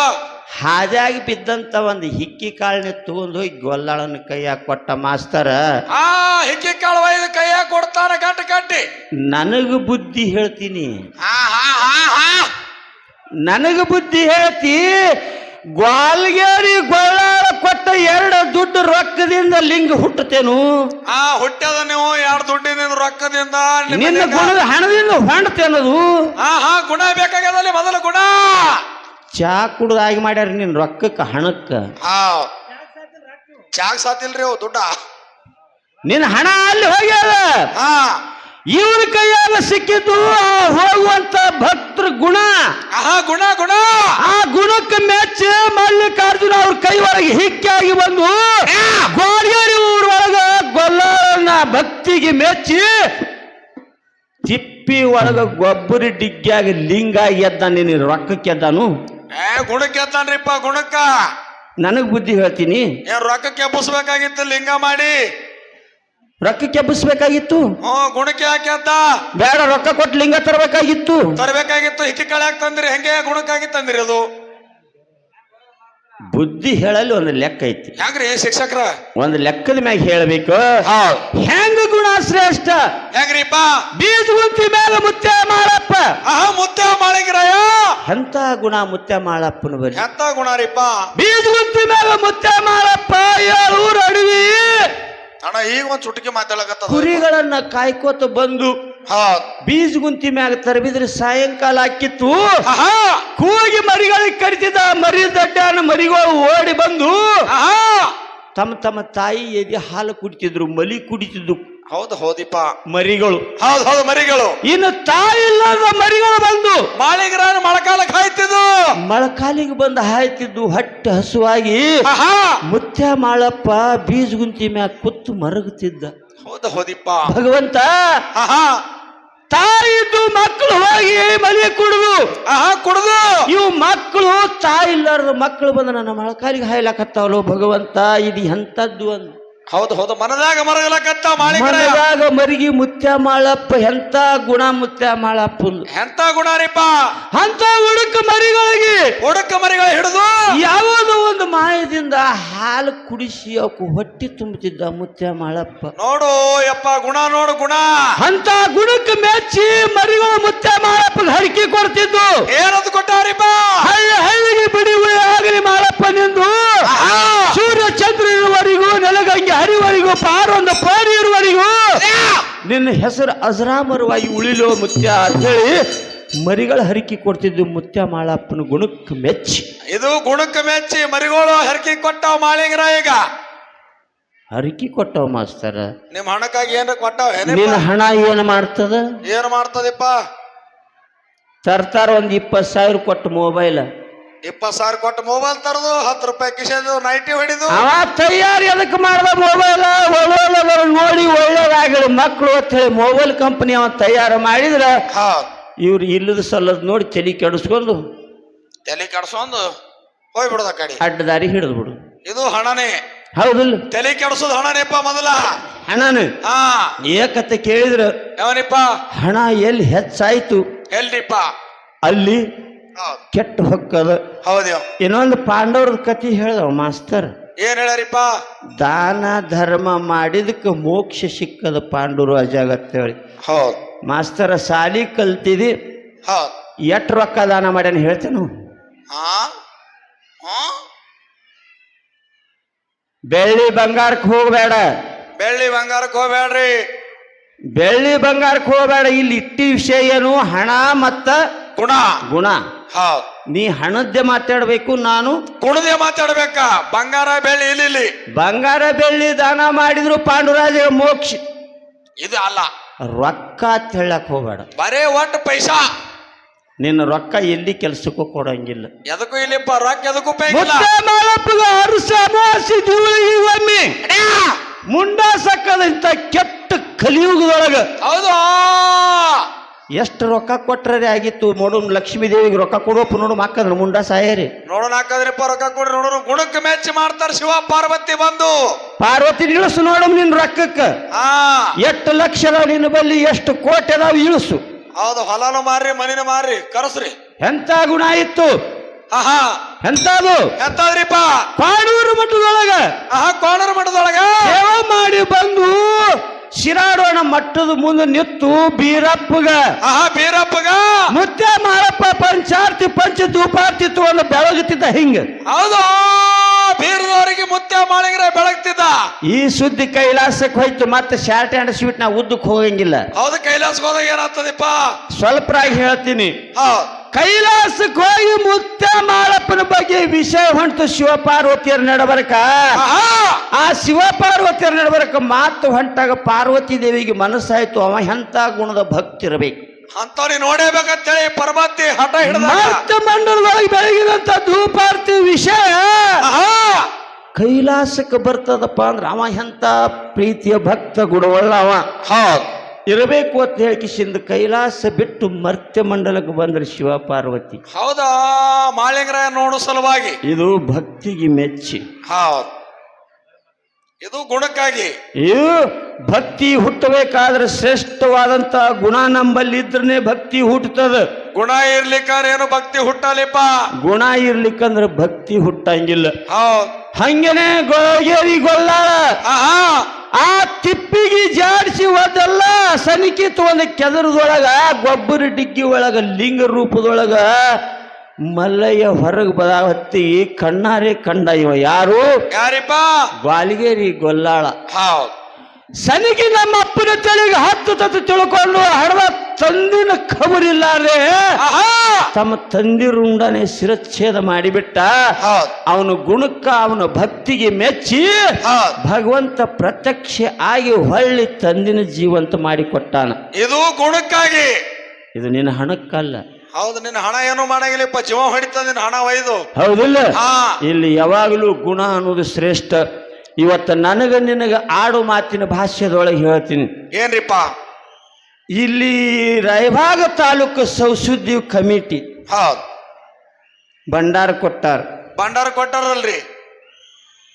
ಹಾಜಾಗಿ ಬಿದ್ದಂತ ಒಂದು ಹಿಕ್ಕಿ ಕಾಳನ್ನ ತಗೊಂಡು ಹೋಗಿ ಗೊಲ್ಲಾಳನ ಕೈಯಾಗ ಕೊಟ್ಟ ಮಾಸ್ತರ ಆ ಹಿಕ್ಕಿ ಕಾಳು ಒಯ್ದು ಕೈಯಾಗ ಕೊಡ್ತಾರ ಗಟ್ಟಿ ಕಟ್ಟಿ ನನಗ ಬುದ್ಧಿ ಹೇಳ್ತೀನಿ. ನನಗ ಬುದ್ಧಿ ಹೇಳ್ತಿ ಗ್ವಾಲ್ಗೇರಿ ಗೊಳ್ಳಾಳ ಕೊಟ್ಟ ಎರಡು ದುಡ್ಡು ರೊಕ್ಕದಿಂದ ಲಿಂಗ ಹುಟ್ಟತೇನು ಆ ಹುಟ್ಟದ ನೀವು ಎರಡು ದುಡ್ಡಿನಿಂದ ರೊಕ್ಕದಿಂದ ನಿನ್ನ ಗುಣದ ಹಣದಿಂದ ಹೊಣ್ತೇನದು ಆ ಹಾ ಗುಣ ಬೇಕಾಗ್ಯದಲ್ಲಿ ಮೊದಲು ಗುಣ. ಚಾ ಕುಡ್ದಾಗಿ ಮಾಡ್ಯಾರ ನಿನ್ ರೊಕ್ಕಕ್ಕ ಹಣಕ್ಕ. ಹಾ ಚಾಕ್ ಸಾತಿಲ್ರಿ ಅವು ದುಡ್ಡ. ನಿನ್ನ ಹಣ ಅಲ್ಲಿ ಹೋಗ್ಯದ. ಹಾ. ಇವನ ಕೈಯಾಗ ಸಿಕ್ಕಿದ್ದು ಆ ಹೋಗುವಂತ ಭಕ್ತರ ಗುಣ. ಆ ಗುಣ ಗುಣ. ಆ ಗುಣಕ್ಕೆ ಮೆಚ್ಚ ಮಲ್ಲಿಕಾರ್ಜುನ ಅವ್ರ ಕೈ ಒಳಗೆ ಹಿಕ್ಕಾಗಿ ಬಂದು ಗೋಡಿಯಾರಿ ಊರೊಳಗ ಗೊಲ್ಲನ ಭಕ್ತಿಗೆ ಮೆಚ್ಚಿ ತಿಪ್ಪಿ ಒಳಗ ಗೊಬ್ಬರಿ ಡಿಗ್ಗಿಯಾಗಿ ಲಿಂಗ ಎದ್ದ ನಿನ್ನ ರೊಕ್ಕಕ್ಕೆ ಎದ್ದಾನು? ಏ ಗುಣಕ್ಕೆ ಗುಣಕ್ಕ. ನನಗ್ ಬುದ್ಧಿ ಹೇಳ್ತೀನಿ. ಏನ್ ರೊಕ್ಕಕ್ಕೆ ಎಬ್ಬಿಸ್ಬೇಕಾಗಿತ್ತು ಲಿಂಗ ಮಾಡಿ. ರೊಕ್ಕಕ್ಕೆ ಕೆಬ್ಬಿಸ್ಬೇಕಾಗಿತ್ತು. ಗುಣಕ್ಕೆ ಎದ್ದ ಬೇಡ ರೊಕ್ಕ ಕೊಟ್ಟು ಲಿಂಗ ತರಬೇಕಾಗಿತ್ತು. ತರಬೇಕಾಗಿತ್ತು ಹಿಕ್ಕಿ ಕಳೆ ಯಾಕೆ ತಂದ್ರಿ ಹೆಂಗೆ ಗುಣಕ್ಕಾಗಿತ್ತಂದ್ರಿ ಅದು? ಬುದ್ಧಿ ಹೇಳಲು ಒಂದು ಲೆಕ್ಕ ಐತಿ. ಹೆಂಗ್ರಿ ಶಿಕ್ಷಕರ? ಒಂದು ಲೆಕ್ಕದ ಮ್ಯಾಗ ಹೇಳಬೇಕು. ಹೆಂಗ ಗುಣ ಶ್ರೇಷ್ಠ? ಹೆಂಗ್ರಿಪ್ಪ ಬೀಜಗುಂತಿ ಮೇಲೆ ಮುತ್ತೆ ಮಾಡಪ್ಪ ಆಹಾ ಮುತ್ತೆ ಮಾಳಿಗ್ರಾಯ? ಎಂತ ಗುಣ ಮುತ್ತೆ ಮಾಡಪ್ಪನ ಬರಿ ಎಂತ ಗುಣ ಬೀಜ ಗುಂತಿ ಮೇಲೆ ಮುತ್ತೆ ಮಾಡಪ್ಪ ಏಳೂರು ಅಡವಿ. ಅಣ್ಣ ಈಗ ಒಂದು ಚುಟಕಿ ಕುರಿಗಳನ್ನ ಕಾಯ್ಕೋತ ಬಂದು ಬೀಜ ಗುಂತಿ ಮ್ಯಾಗ ತರಬಿದ್ರೆ ಸಾಯಂಕಾಲ ಹಾಕಿತ್ತು. ಕೂಗಿ ಮರಿಗಳಿಗೆ ಕರಿತಿದ್ದ ಮರಿ ದಡ್ಡನ ಮರಿಗಳು ಓಡಿ ಬಂದು ತಮ್ಮ ತಮ್ಮ ತಾಯಿ ಎದೆ ಹಾಲು ಕುಡಿತಿದ್ರು ಮಲಿ ಕುಡಿತಿದ್ದು ಹೌದು ಹೌದಿಪ್ಪ. ಮರಿಗಳು. ಹೌದು ಹೌದು ಮರಿಗಳು. ಇನ್ನು ತಾಯಿ ಇಲ್ಲದ ಮರಿಗಳು ಬಂದು ಮಾಳಿಗರ ಮಳಕಾಲಕ್ಕೆ ಹಾಯ್ತಿದ್ದು. ಮಳಕಾಲಿಗೆ ಬಂದು ಹಾಯ್ತಿದ್ದು ಹೊಟ್ಟೆ ಹಸುವಾಗಿ ಮುತ್ಯ ಮಾಳಪ್ಪ ಬೀಜ ಗುಂತಿ ಮ್ಯಾಗ ಕುತ್ತು ಮರಗುತ್ತಿದ್ದ. ಹೌದು ಹೋದಿಪ್ಪ. ಭಗವಂತ! ಆಹಾ! ತಾಯಿದ್ದು ಮಕ್ಕಳು ಹೋಗಿ ಮನೆ ಕುಡಿದು. ಆಹಾ ಕುಡ್ದು. ಇವು ಮಕ್ಕಳು ತಾಯಿ ಇಲ್ಲಾರ್ದ ಮಕ್ಕಳು ಬಂದು ನನ್ನ ಮಳಕಾಲಿಗೆ ಹಾಯ್ಲಾಕತ್ತಾವಲ್ಲೋ ಭಗವಂತ ಇದು ಎಂತದ್ದು ಅಂದ್ ಹೌದು ಹೌದು. ಮನದಾಗ ಮರಗಲಕತ್ತ ಮಾಳಿ ಮನದಾಗ ಮರಿಗಿ ಮುತ್ಯ ಮಾಳಪ್ಪ ಎಂತ ಗುಣ ಮುತ್ಯ ಮಾಳಪ್ಪ ಎಂತ ಗುಣ ರೀಪ ಅಂತ ಹುಡುಕ ಮರಿಗಳಿಗೆ. ಹುಡುಕ ಮರಿಗಳ ಹಿಡಿದು? ಯಾವುದೋ ಒಂದು ಮಾಯದಿಂದ ಹಾಲು ಕುಡಿಸಿ ಅವಕ್ಕೂ ಹೊಟ್ಟಿ ತುಂಬುತ್ತಿದ್ದ ಮುತ್ಯ ಮಾಳಪ್ಪ. ನೋಡು ಯಪ್ಪ ಗುಣ ನೋಡು ಗುಣ. ಅಂತ ಗುಣಕ್ಕೆ ಮೆಚ್ಚಿ ಮರಿಗಳು ಮುತ್ಯ ಮಾಳಪ್ಪ ಹರಕೆ ಕೊಡ್ತಿದ್ದು. ಏನದು ಕೊಟ್ಟಾರಿಪ್ಪ ಹಳ್ಳಿ ಹಳ್ಳಿಗೆ ಬಿಡಿ ಆಗಲಿ ಮಾಳಪ್ಪ ನಿಂದು. ಸೂರ್ಯ ಚಂದ್ರ ಇರುವವರೆಗೂ ನೆಲಗಂಗೆ ಹರಿವರೆಗೂ ಪಾರೊಂದು ಪಾರಿ ಇರುವರಿಗೂ ನಿನ್ನ ಹೆಸರು ಅಜರಾಮರವಾಗಿ ಉಳಿಲೋ ಮುತ್ಯ ಅಂತೇಳಿ ಮರಿಗಳ ಹರಿಕೆ ಕೊಡ್ತಿದ್ದು ಮುತ್ಯ ಮಾಳಪ್ಪನ ಗುಣಕ್ಕೆ ಮೆಚ್ಚಿ. ಇದು ಗುಣಕ್ಕೆ ಮೆಚ್ಚಿ ಮರಿಗಳು ಹರಿಕೆ ಕೊಟ್ಟಾವ ಮಾಳಿಗರ ಈಗ? ಹರಿಕೆ ಕೊಟ್ಟವ ಮಾಸ್ತರ. ನಿಮ್ ಹಣಕ್ಕಾಗಿ ಏನ ಕೊಟ್ಟಾವ ನಿನ್ನ ಹಣ ಏನು ಮಾಡ್ತದ? ಏನ್ ಮಾಡ್ತದಪ್ಪ? ತರ್ತಾರ ಒಂದ್ ಇಪ್ಪತ್ ಸಾವಿರ ಕೊಟ್ಟು ಮೊಬೈಲ್ ಇಪ್ಪತ್ ಸಾವಿರ ಕೊಟ್ಟು ಮೊಬೈಲ್ ತರದು ಹತ್ತು ರೂಪಾಯಿ ಕಿಶೆದು ನೈಟಿ ಹೊಡಿದು. ಅವ ತಯಾರಿ ಅದಕ್ಕೆ ಮಾಡಿದ ಮೊಬೈಲ್ ಮೊಬೈಲ್ ನೋಡಿ ಒಳ್ಳೇದಾಗಲಿ ಮಕ್ಕಳು ಅಂತ ಹೇಳಿ ಮೊಬೈಲ್ ಕಂಪನಿ ಅವ ತಯಾರು ಮಾಡಿದ್ರ ಇವ್ರು ಇಲ್ಲದ ಸಲ್ಲದ್ ನೋಡಿ ತಲೆ ಕೆಡಿಸ್ಕೊಂಡು ತಲೆ ಕೆಡಿಸ್ಕೊಂಡು ಹೋಗ್ಬಿಡದ ಕಡೆ. ಅಡ್ಡ ದಾರಿ ಹಿಡಿದು ಬಿಡು. ಇದು ಹಣನೇ. ಹೌದಿಲ್ಲ. ತಲೆ ಕೆಡ್ಸೋದು ಹಣನೇಪ್ಪ ಮೊದಲ. ಹಣನ. ಹಾ. ಏಕತೆ ಕೇಳಿದ್ರ ಯಾವನಿಪ್ಪ? ಹಣ ಎಲ್ಲಿ ಹೆಚ್ಚಾಯ್ತು? ಎಲ್ರಿಪ್ಪ? ಅಲ್ಲಿ ಕೆಟ್ಟ ಹೊಕ್ಕದ ಹೌದ್ಯೋ. ಇನ್ನೊಂದು ಪಾಂಡವ್ರದ ಕತಿ ಹೇಳ್ದವ ಮಾಸ್ತರ್. ಏನ್ ಹೇಳಿಪ್ಪ ದಾನ ಧರ್ಮ ಮಾಡಿದಕ್ಕೆ ಮೋಕ್ಷ ಸಿಕ್ಕದ ಪಾಂಡವರು ಅಜಾಗತ್ತೇಳಿ ಹೌದ್. ಮಾಸ್ತರ ಸಾಲಿ ಕಲ್ತಿದಿ ಹೌದ್. ಎಷ್ಟು ರೊಕ್ಕ ದಾನ ಮಾಡ್ಯಾನ ಹೇಳ್ತೇನು ಹಾ ಹಾ ಬೆಳ್ಳಿ ಬಂಗಾರಕ್ಕೆ ಹೋಗಬೇಡ. ಬೆಳ್ಳಿ ಬಂಗಾರಕ್ಕೆ ಹೋಗ್ಬೇಡ್ರಿ. ಬೆಳ್ಳಿ ಬಂಗಾರಕ್ಕೆ ಹೋಗಬೇಡ. ಇಲ್ಲಿ ಇಟ್ಟಿ ವಿಷಯ ಏನು? ಹಣ ಮತ್ತ ಗುಣ. ಗುಣ. ನೀ ಹಣದ್ದೆ ಮಾತಾಡಬೇಕು ನಾನು ಕುಣದೆ ಮಾತಾಡ್ಬೇಕ. ಬಂಗಾರ ಬೆಳ್ಳಿ ಇಲ್ಲಿ ಬಂಗಾರ ಬೆಳ್ಳಿ ದಾನ ಮಾಡಿದ್ರು ಪಾಂಡುರಾಜ ಮೋಕ್ಷ. ಇದು ಅಲ್ಲ. ರೊಕ್ಕ ಅಂತ ಹೇಳಕ್ ಹೋಗಬೇಡ. ಬರೇ ಒಟ್ಟು ಪೈಸಾ. ನಿನ್ನ ರೊಕ್ಕ ಎಲ್ಲಿ ಕೆಲ್ಸಕ್ಕೂ ಕೊಡಂಗಿಲ್ಲ. ಎದಕ್ಕೂ ಇಲ್ಲಿಪ್ಪ ರೊಕ್ಕ ಎದಕ್ಕೂ ಒಮ್ಮೆ. ಮುಂಡ ಸಕ್ಕದಂತ ಕೆಟ್ಟ ಕಲಿಯುಗದೊಳಗ ಹೌದು. ಎಷ್ಟು ರೊಕ್ಕ ಕೊಟ್ರೆ ಆಗಿತ್ತು? ನೋಡು ಲಕ್ಷ್ಮೀ ದೇವಿಗೆ ರೊಕ್ಕ ಕೊಡೋ ನೋಡು ಹಾಕದ್ರು ಮುಂಡ ಸಾಯರಿ. ನೋಡೋಣ ಹಾಕದ್ರಿಪ್ಪ ರೊಕ್ಕ ಕೊಡ್ರಿ ನೋಡೋರು ಗುಣಕ್ಕೆ ಮೆಚ್ಚಿ ಮಾಡ್ತಾರ ಶಿವ ಪಾರ್ವತಿ ಬಂದು. ಪಾರ್ವತಿ ಇಳಿಸು ನೋಡು ನಿನ್ ರೊಕ್ಕಕ್ಕ. ಎಷ್ಟು ಲಕ್ಷ ನಿನ್ನ ಬಲ್ಲಿ ಎಷ್ಟು ಕೋಟಿ ಅದಾವ ಇಳಿಸು. ಹೌದು ಹೊಲನು ಮಾರ್ರಿ ಮನಿನ ಮಾರ್ರಿ ಕರಸ್ರಿ. ಎಂತ ಗುಣ ಇತ್ತು? ಆಹಾ ಎಂತದು? ಎಂತಾದ್ರಿಪ್ಪ ಪಾಡೂರು ಮಠದೊಳಗ. ಆಹಾ ಕೋಣರ ಮಠದೊಳಗ? ಸೇವಾ ಮಾಡಿ ಬಂದು ಶಿರಾಡೋಣ ಮಟ್ಟದ ಮುಂದೆ ನಿತ್ತು ಬೀರಪ್ಪಗ. ಆ ಬೀರಪ್ಪಗ? ಮುತ್ತೆ ಮಾರಪ್ಪ ಪಂಚಾರ್ತಿ ಪಂಚ ಧೂಪಾರ್ತಿ ತಗೊಂಡು ಬೆಳಗುತ್ತಿದ್ದ ಹಿಂಗ. ಹೌದು ಬೀರದವರಿಗೆ ಮುತ್ತೆ ಮಾಡಿದ್ರೆ ಬೆಳಗ್ತಿದ್ದ. ಈ ಸುದ್ದಿ ಕೈಲಾಸಕ್ಕೆ ಹೋಯ್ತು ಮತ್ತೆ ಶಾರ್ಟ್ ಹ್ಯಾಂಡ್ ಸ್ವೀಟ್ ನಾ ಉದ್ದಕ್ಕೆ ಹೋಗಂಗಿಲ್ಲ. ಹೌದು ಕೈಲಾಸಕ್ಕೆ ಹೋದಾಗ ಏನಾಗ್ತದಪ್ಪ? ಸ್ವಲ್ಪರಾಗಿ ಹೇಳ್ತೀನಿ. ಹೌದ್ ಕೈಲಾಸಕ್ಕೆ ಹೋಗಿ ಮುತ್ತ ಮಾಳಪ್ಪನ ಬಗ್ಗೆ ವಿಷಯ ಹೊಂಟು ಶಿವಪಾರ್ವತಿಯರ ನಡಬರಕ. ಆ ಶಿವಪಾರ್ವತಿಯರ ನಡಬರಕ ಮಾತು ಹೊಂಟಾಗ ಪಾರ್ವತಿ ದೇವಿಗೆ ಮನಸ್ಸಾಯ್ತು ಅವ ಎಂತ ಗುಣದ ಭಕ್ತಿ ಇರಬೇಕು. ಅಂತವ್ರಿ ನೋಡೇಬೇಕಂತೇಳಿ ಪರಮಾತ್ತಿ ಹಠ ಹಿಡ್ದ ಮಂಡಲದೊಳಗೆ ಬೆಳಗಿದಂತ ಧೂಪಾರ್ತಿ ವಿಷಯ. ಕೈಲಾಸಕ್ಕೆ ಬರ್ತದಪ್ಪ ಅಂದ್ರೆ ಅವ ಎಂತ ಪ್ರೀತಿಯ ಭಕ್ತ ಗುಣವಲ್ಲ ಅವ. ಹೌದ್. ಇರಬೇಕು ಅಂತ ಹೇಳಿಕಿಸಿಂದ ಕೈಲಾಸ ಬಿಟ್ಟು ಮರ್ತ್ಯ ಮಂಡಲಕ್ಕೆ ಬಂದ್ರೆ ಶಿವ ಪಾರ್ವತಿ ಹೌದಾ? ಮಾಳಿಂಗರಾಯ ನೋಡೋ ಸಲುವಾಗಿ. ಇದು ಭಕ್ತಿಗೆ ಮೆಚ್ಚಿ. ಹೌದ್. ಇದು ಗುಣಕ್ಕಾಗಿ. ಇದು ಭಕ್ತಿ ಹುಟ್ಟಬೇಕಾದ್ರೆ ಶ್ರೇಷ್ಠವಾದಂತ ಗುಣ ನಂಬಲ್ಲಿ ಇದ್ರನೆ ಭಕ್ತಿ ಹುಟ್ಟುತ್ತದೆ. ಗುಣ ಇರ್ಲಿಕ್ಕಾರ ಏನು ಭಕ್ತಿ ಹುಟ್ಟಲಿಪ್ಪ? ಗುಣ ಇರ್ಲಿಕ್ಕಂದ್ರೆ ಭಕ್ತಿ ಹುಟ್ಟಂಗಿಲ್ಲ. ಹಂಗೇನೆ ಗೋಗೇರಿ ಗೊಲ್ಲಾಳ ಆಹಾ. ಆ ತಿಪ್ಪಿಗೆ ಜಾಡಿಸಿ ಹೋದಲ್ಲ ಸನಿಕಿತ್ ಒಂದು ಕೆದರದೊಳಗ ಗೊಬ್ಬರ ಡಿಗ್ಗಿ ಒಳಗ ಲಿಂಗ ರೂಪದೊಳಗ ಮಲ್ಲಯ್ಯ ಹೊರಗೆ ಬದಾವತ್ತಿ ಕಣ್ಣಾರೆ ಕಂಡ ಇವ ಯಾರು? ಯಾರಿಪ್ಪ? ಗ್ವಾಲಿಗೇರಿ ಗೊಲ್ಲಾಳ. ಹೌದು. ಸನಿಗೆ ನಮ್ಮ ಅಪ್ಪನ ತಲೆಗೆ ಹತ್ತು ತತ್ತು ತಿಳ್ಕೊಂಡು ಹಡದ ತಂದಿನ ಖಬರಿಲ್ಲಾರೆ ತಮ್ಮ ತಂದಿರುಂಡನೆ ಶಿರಚ್ಛೇದ ಮಾಡಿಬಿಟ್ಟ. ಹೌದು. ಅವನ ಗುಣಕ್ಕ ಅವನ ಭಕ್ತಿಗೆ ಮೆಚ್ಚಿ ಭಗವಂತ ಪ್ರತ್ಯಕ್ಷ ಆಗಿ ಹೊಳ್ಳಿ ತಂದಿನ ಜೀವಂತ ಮಾಡಿಕೊಟ್ಟಾನ. ಇದು ಗುಣಕ್ಕಾಗಿ. ಇದು ನಿನ್ನ ಹಣಕ್ಕಲ್ಲ. ಹೌದು ನಿನ್ನ ಹಣ ಏನು ಮಾಡಂಗಿಲ್ಲಪ್ಪ ಜೀವ ಹೊಡಿತ ನಿನ್ನ ಹಣ ಒಯ್ದು. ಹೌದಿಲ್ಲ? ಹಾ. ಇಲ್ಲಿ ಯಾವಾಗಲೂ ಗುಣ ಅನ್ನೋದು ಶ್ರೇಷ್ಠ. ಇವತ್ತು ನನಗ ನಿನಗ ಆಡು ಮಾತಿನ ಭಾಷ್ಯದೊಳಗೆ ಹೇಳ್ತೀನಿ. ಏನ್ರಿಪ್ಪ? ಇಲ್ಲಿ ರಾಯಭಾಗ ತಾಲೂಕು ಸೌಸುದ್ದಿ ಕಮಿಟಿ ಹೌದು. ಭಂಡಾರ ಕೊಟ್ಟಾರ. ಭಂಡಾರ ಕೊಟ್ಟಾರಲ್ರಿ?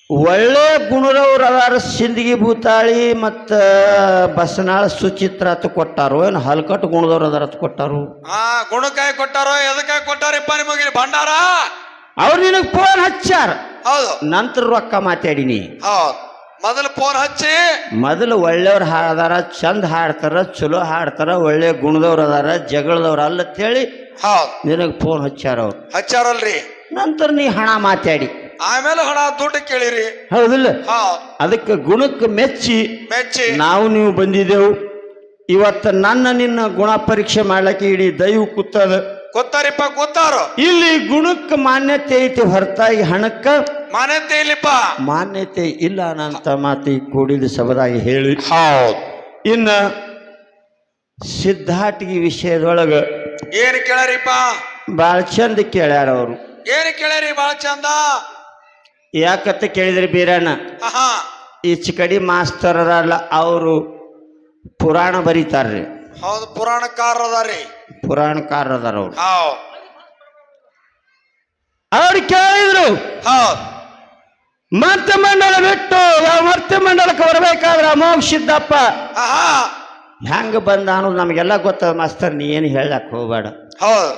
ಒಳ್ಳೆ ಗುಣದವ್ರು ಅದಾರ ಸಿಂದಗಿ ಭೂತಾಳಿ ಮತ್ತು ಬಸನಾಳ ಸುಚಿತ್ರ ಅಂತ ಕೊಟ್ಟಾರು. ಏನು ಹಲ್ಕಟ್ಟು ಗುಣದವ್ರು ಅದಾರ ಅಂತ ಕೊಟ್ಟಾರು. ಆ ಗುಣಕಾಯಿ ಕೊಟ್ಟಾರೋ ಎದಕ್ಕಾಗಿ ಕೊಟ್ಟಾರಪ್ಪ ನಿಮಗೆ ಭಂಡಾರ? ಅವ್ರು ನಿನಗೆ ಫೋನ್ ಹಚ್ಚಾರ ಹೌದು. ನಂತರ ರೊಕ್ಕ ಮಾತಾಡಿನಿ. ಹೌದು. ಮೊದಲು ಫೋನ್ ಹಚ್ಚಿ. ಮೊದಲು ಒಳ್ಳೆಯವ್ರು ಹಾಡದಾರ ಚಂದ ಹಾಡ್ತಾರ ಚಲೋ ಹಾಡ್ತಾರ ಒಳ್ಳೆ ಗುಣದವ್ರು ಅದಾರ ಜಗಳದವ್ರು ಅಲ್ಲ ಅಂತೇಳಿ ಹೌದು. ನಿನಗೆ ಫೋನ್ ಹಚ್ಚಾರ ಅವ್ರು. ಹಚ್ಚಾರಲ್ರಿ ನಂತರ ನೀ ಹಣ ಮಾತಾಡಿ. ಆಮೇಲೆ ಹಣ ದುಡ್ಡು ಕೇಳಿರಿ. ಹೌದಿಲ್ಲ. ಹಾ. ಅದಕ್ಕೆ ಗುಣಕ್ಕೆ ಮೆಚ್ಚಿ ಮೆಚ್ಚಿ. ನಾವು ನೀವು ಬಂದಿದ್ದೆವು. ಇವತ್ತು ನನ್ನ ನಿನ್ನ ಗುಣ ಪರೀಕ್ಷೆ ಮಾಡ್ಲಿಕ್ಕೆ ಇಡೀ ದೈವ ಕೂತದ. ಗೊತ್ತಾರಿಪ್ಪ ಗೊತ್ತಾರು. ಇಲ್ಲಿ ಗುಣಕ್ಕೆ ಮಾನ್ಯತೆ ಐತಿ ಹೊರತಾಗಿ ಹಣಕ್ಕ. ಮಾನ್ಯತೆ ಇಲ್ಲಿಪ್ಪ. ಮಾನ್ಯತೆ ಇಲ್ಲ ಅನ್ನಂತ ಮಾತಿ ಕೂಡಿದ ಸಬದಾಗಿ ಹೇಳಿ. ಹೌದು. ಇನ್ನು ಸಿದ್ಧಾಟಿಗೆ ವಿಷಯದೊಳಗ ಏನ್ ಕೇಳರಿಪ್ಪ? ಭಾಳ ಚಂದ ಕೇಳ್ಯಾರ ಅವರು. ಏನ್ ಕೇಳರಿ ಬಾಳ ಚಂದ? ಯಾಕತ್ತ ಕೇಳಿದ್ರಿ ಬೀರಣ್ಣ? ಆಹಾ. ಈಚ ಕಡೆ ಮಾಸ್ತರ್ ಅದಾರಲ್ಲ ಅವರು ಪುರಾಣ ಬರೀತಾರ್ರಿ. ಹೌದು ಪುರಾಣಕಾರ ಅದಾರಿ ಪುರಾಣಕಾರ ಅದಾರ ಅವ್ರು ಅವ್ರು ಕೇಳಿದ್ರು ಹೌದ್. ಮರ್ತ್ಯ ಮಂಡಲ ಬಿಟ್ಟು ಯಾವ ಮರ್ತ್ಯ ಮಂಡಲಕ್ಕೆ ಬರಬೇಕಾದ್ರೆ ಅಮೋಘ ಸಿದ್ದಪ್ಪ. ಆಹಾ. ಹೆಂಗ ಬಂದ ಅನ್ನೋದು ನಮಗೆಲ್ಲ ಗೊತ್ತದ ಮಾಸ್ತರ್ ನೀ ಏನು ಹೇಳಕ್ ಹೋಗ್ಬೇಡ. ಹೌದ್.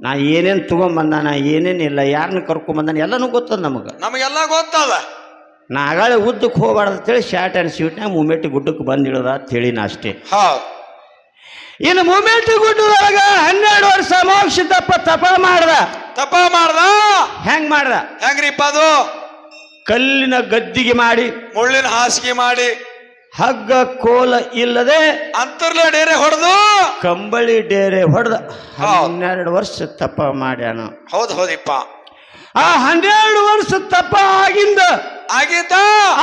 ನಾ ಏನೇನು ತಗೊಂಬಂದಾನ ಏನೇನಿಲ್ಲ ಯಾರನ್ನ ಕರ್ಕೊಂಬಂದಾನ ಎಲ್ಲನೂ ಗೊತ್ತದ ನಮಗೆ. ನಮಗೆಲ್ಲ ಗೊತ್ತದ. ನಾ ಆಗಾಳೆ ಉದ್ದಕ್ಕೆ ಹೋಗ್ಬಾರ್ದು ಅಂತೇಳಿ ಶಾರ್ಟ್ ಆ್ಯಂಡ್ ಸ್ವೀಟ್ನಾಗ ಮೂಮೆಂಟ್ ಗುಡ್ಡಕ್ಕೆ ಬಂದಿಳದ ಅಂತೇಳಿ ನಾ ಅಷ್ಟೇ. ಹೌದು. ಇನ್ನು ಮೂಮೆಂಟ್ ಗುಡ್ಡದೊಳಗ ಹನ್ನೆರಡು ವರ್ಷ ಮೋಕ್ಷ ತಪ್ಪ ತಪ ಮಾಡ್ದ. ತಪ ಮಾಡ್ದ? ಹೆಂಗ್ ಮಾಡ್ದ? ಹೆಂಗ್ರಿಪ್ಪ ಅದು? ಕಲ್ಲಿನ ಗದ್ದಿಗೆ ಮಾಡಿ. ಮುಳ್ಳಿನ ಹಾಸಿಗೆ ಮಾಡಿ. ಹಗ್ಗ ಕೋಲ ಇಲ್ಲದೆ ಅಂತರ್ಲ ಡೇರೆ ಹೊಡೆದು ಕಂಬಳಿ ಡೇರೆ ಹೊಡೆದ. ಹನ್ನೆರಡು ವರ್ಷ ತಪ್ಪ ಮಾಡ್ಯಾನ ಹೌದು ಹೌದಿಪ್ಪ ಆ ಹನ್ನೆರಡು ವರ್ಷ ತಪ್ಪ ಆಗಿಂದ ಆಗಿದ್ದ?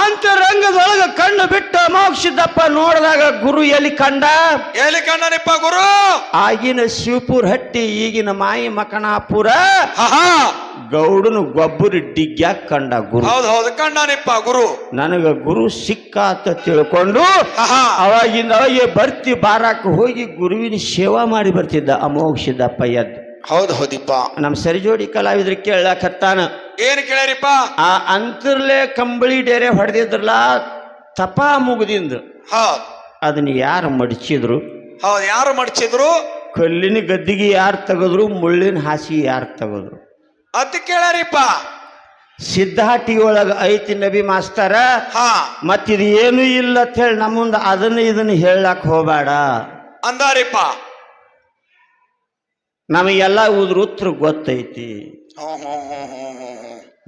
ಅಂತರಂಗದೊಳಗ ಕಣ್ಣು ಬಿಟ್ಟು ಸಿದ್ದಪ್ಪ ನೋಡಿದಾಗ ಗುರು ಎಲ್ಲಿ ಕಂಡ? ಎಲ್ಲಿ ಕಂಡನಿಪ್ಪ ಗುರು? ಆಗಿನ ಶಿವಪುರ ಹಟ್ಟಿ ಈಗಿನ ಮಾಯಿ ಮಕಣಾಪುರ ಆಹಾ ಗೌಡನ ಗೊಬ್ಬರ ಡಿಗ್ಯಾಕ ಕಂಡ ಗುರು. ಹೌದು ಹೌದು ಕಂಡನಿಪ್ಪ ಗುರು. ನನಗ ಗುರು ಸಿಕ್ಕ ಅಂತ ತಿಳ್ಕೊಂಡು ಅವಾಗಿಂದ ಅವಾಗೆ ಬರ್ತಿ ಬಾರಾಕ ಹೋಗಿ ಗುರುವಿನ ಸೇವಾ ಮಾಡಿ ಬರ್ತಿದ್ದ ಅಮೋಕ್ಷಿದ್ದಪ್ಪ ಎದ್ದು. ಹೌದು ಹೌದಿಪ್ಪ. ನಮ್ಮ ಸರಿಜೋಡಿ ಕಲಾವಿದ್ರ ಕೇಳಕತ್ತಾನ ಏನ್ ಕೇಳರಿಪ್ಪ? ಆ ಅಂತರ್ಲೆ ಕಂಬಳಿ ಡೇರೆ ಹೊಡೆದಿದ್ರಲ್ಲ ತಪಾ ಮುಗ್ದಿಂದ. ಹೌದ್. ಅದನ್ನ ಯಾರು ಮಡಚಿದ್ರು? ಹೌದು ಯಾರು ಮಡಚಿದ್ರು? ಕಲ್ಲಿನ ಗದ್ದಿಗೆ ಯಾರು ತೆಗೆದ್ರು ಮುಳ್ಳಿನ ಹಾಸಿ ಯಾರು ತೆಗೆದ್ರು? ಅದ್ ಕೇಳರಿಪ್ಪ. ಸಿದ್ಧಾಟಿ ಒಳಗ ಐತಿ ನಬಿ ಮಾಸ್ತರ. ಹಾ. ಮತ್ತಿದು ಏನು ಇಲ್ಲ ಅಂತ ಹೇಳಿ ನಮ್ಮ ಮುಂದೆ ಅದನ್ನ ಇದನ್ನ ಹೇಳಕ್ ಹೋಗಬೇಡ. ಅಂದಾರಿಪ್ಪ. ನಮಗೆಲ್ಲ ಉದ್ರ ಉತ್ತರ ಗೊತ್ತೈತಿ.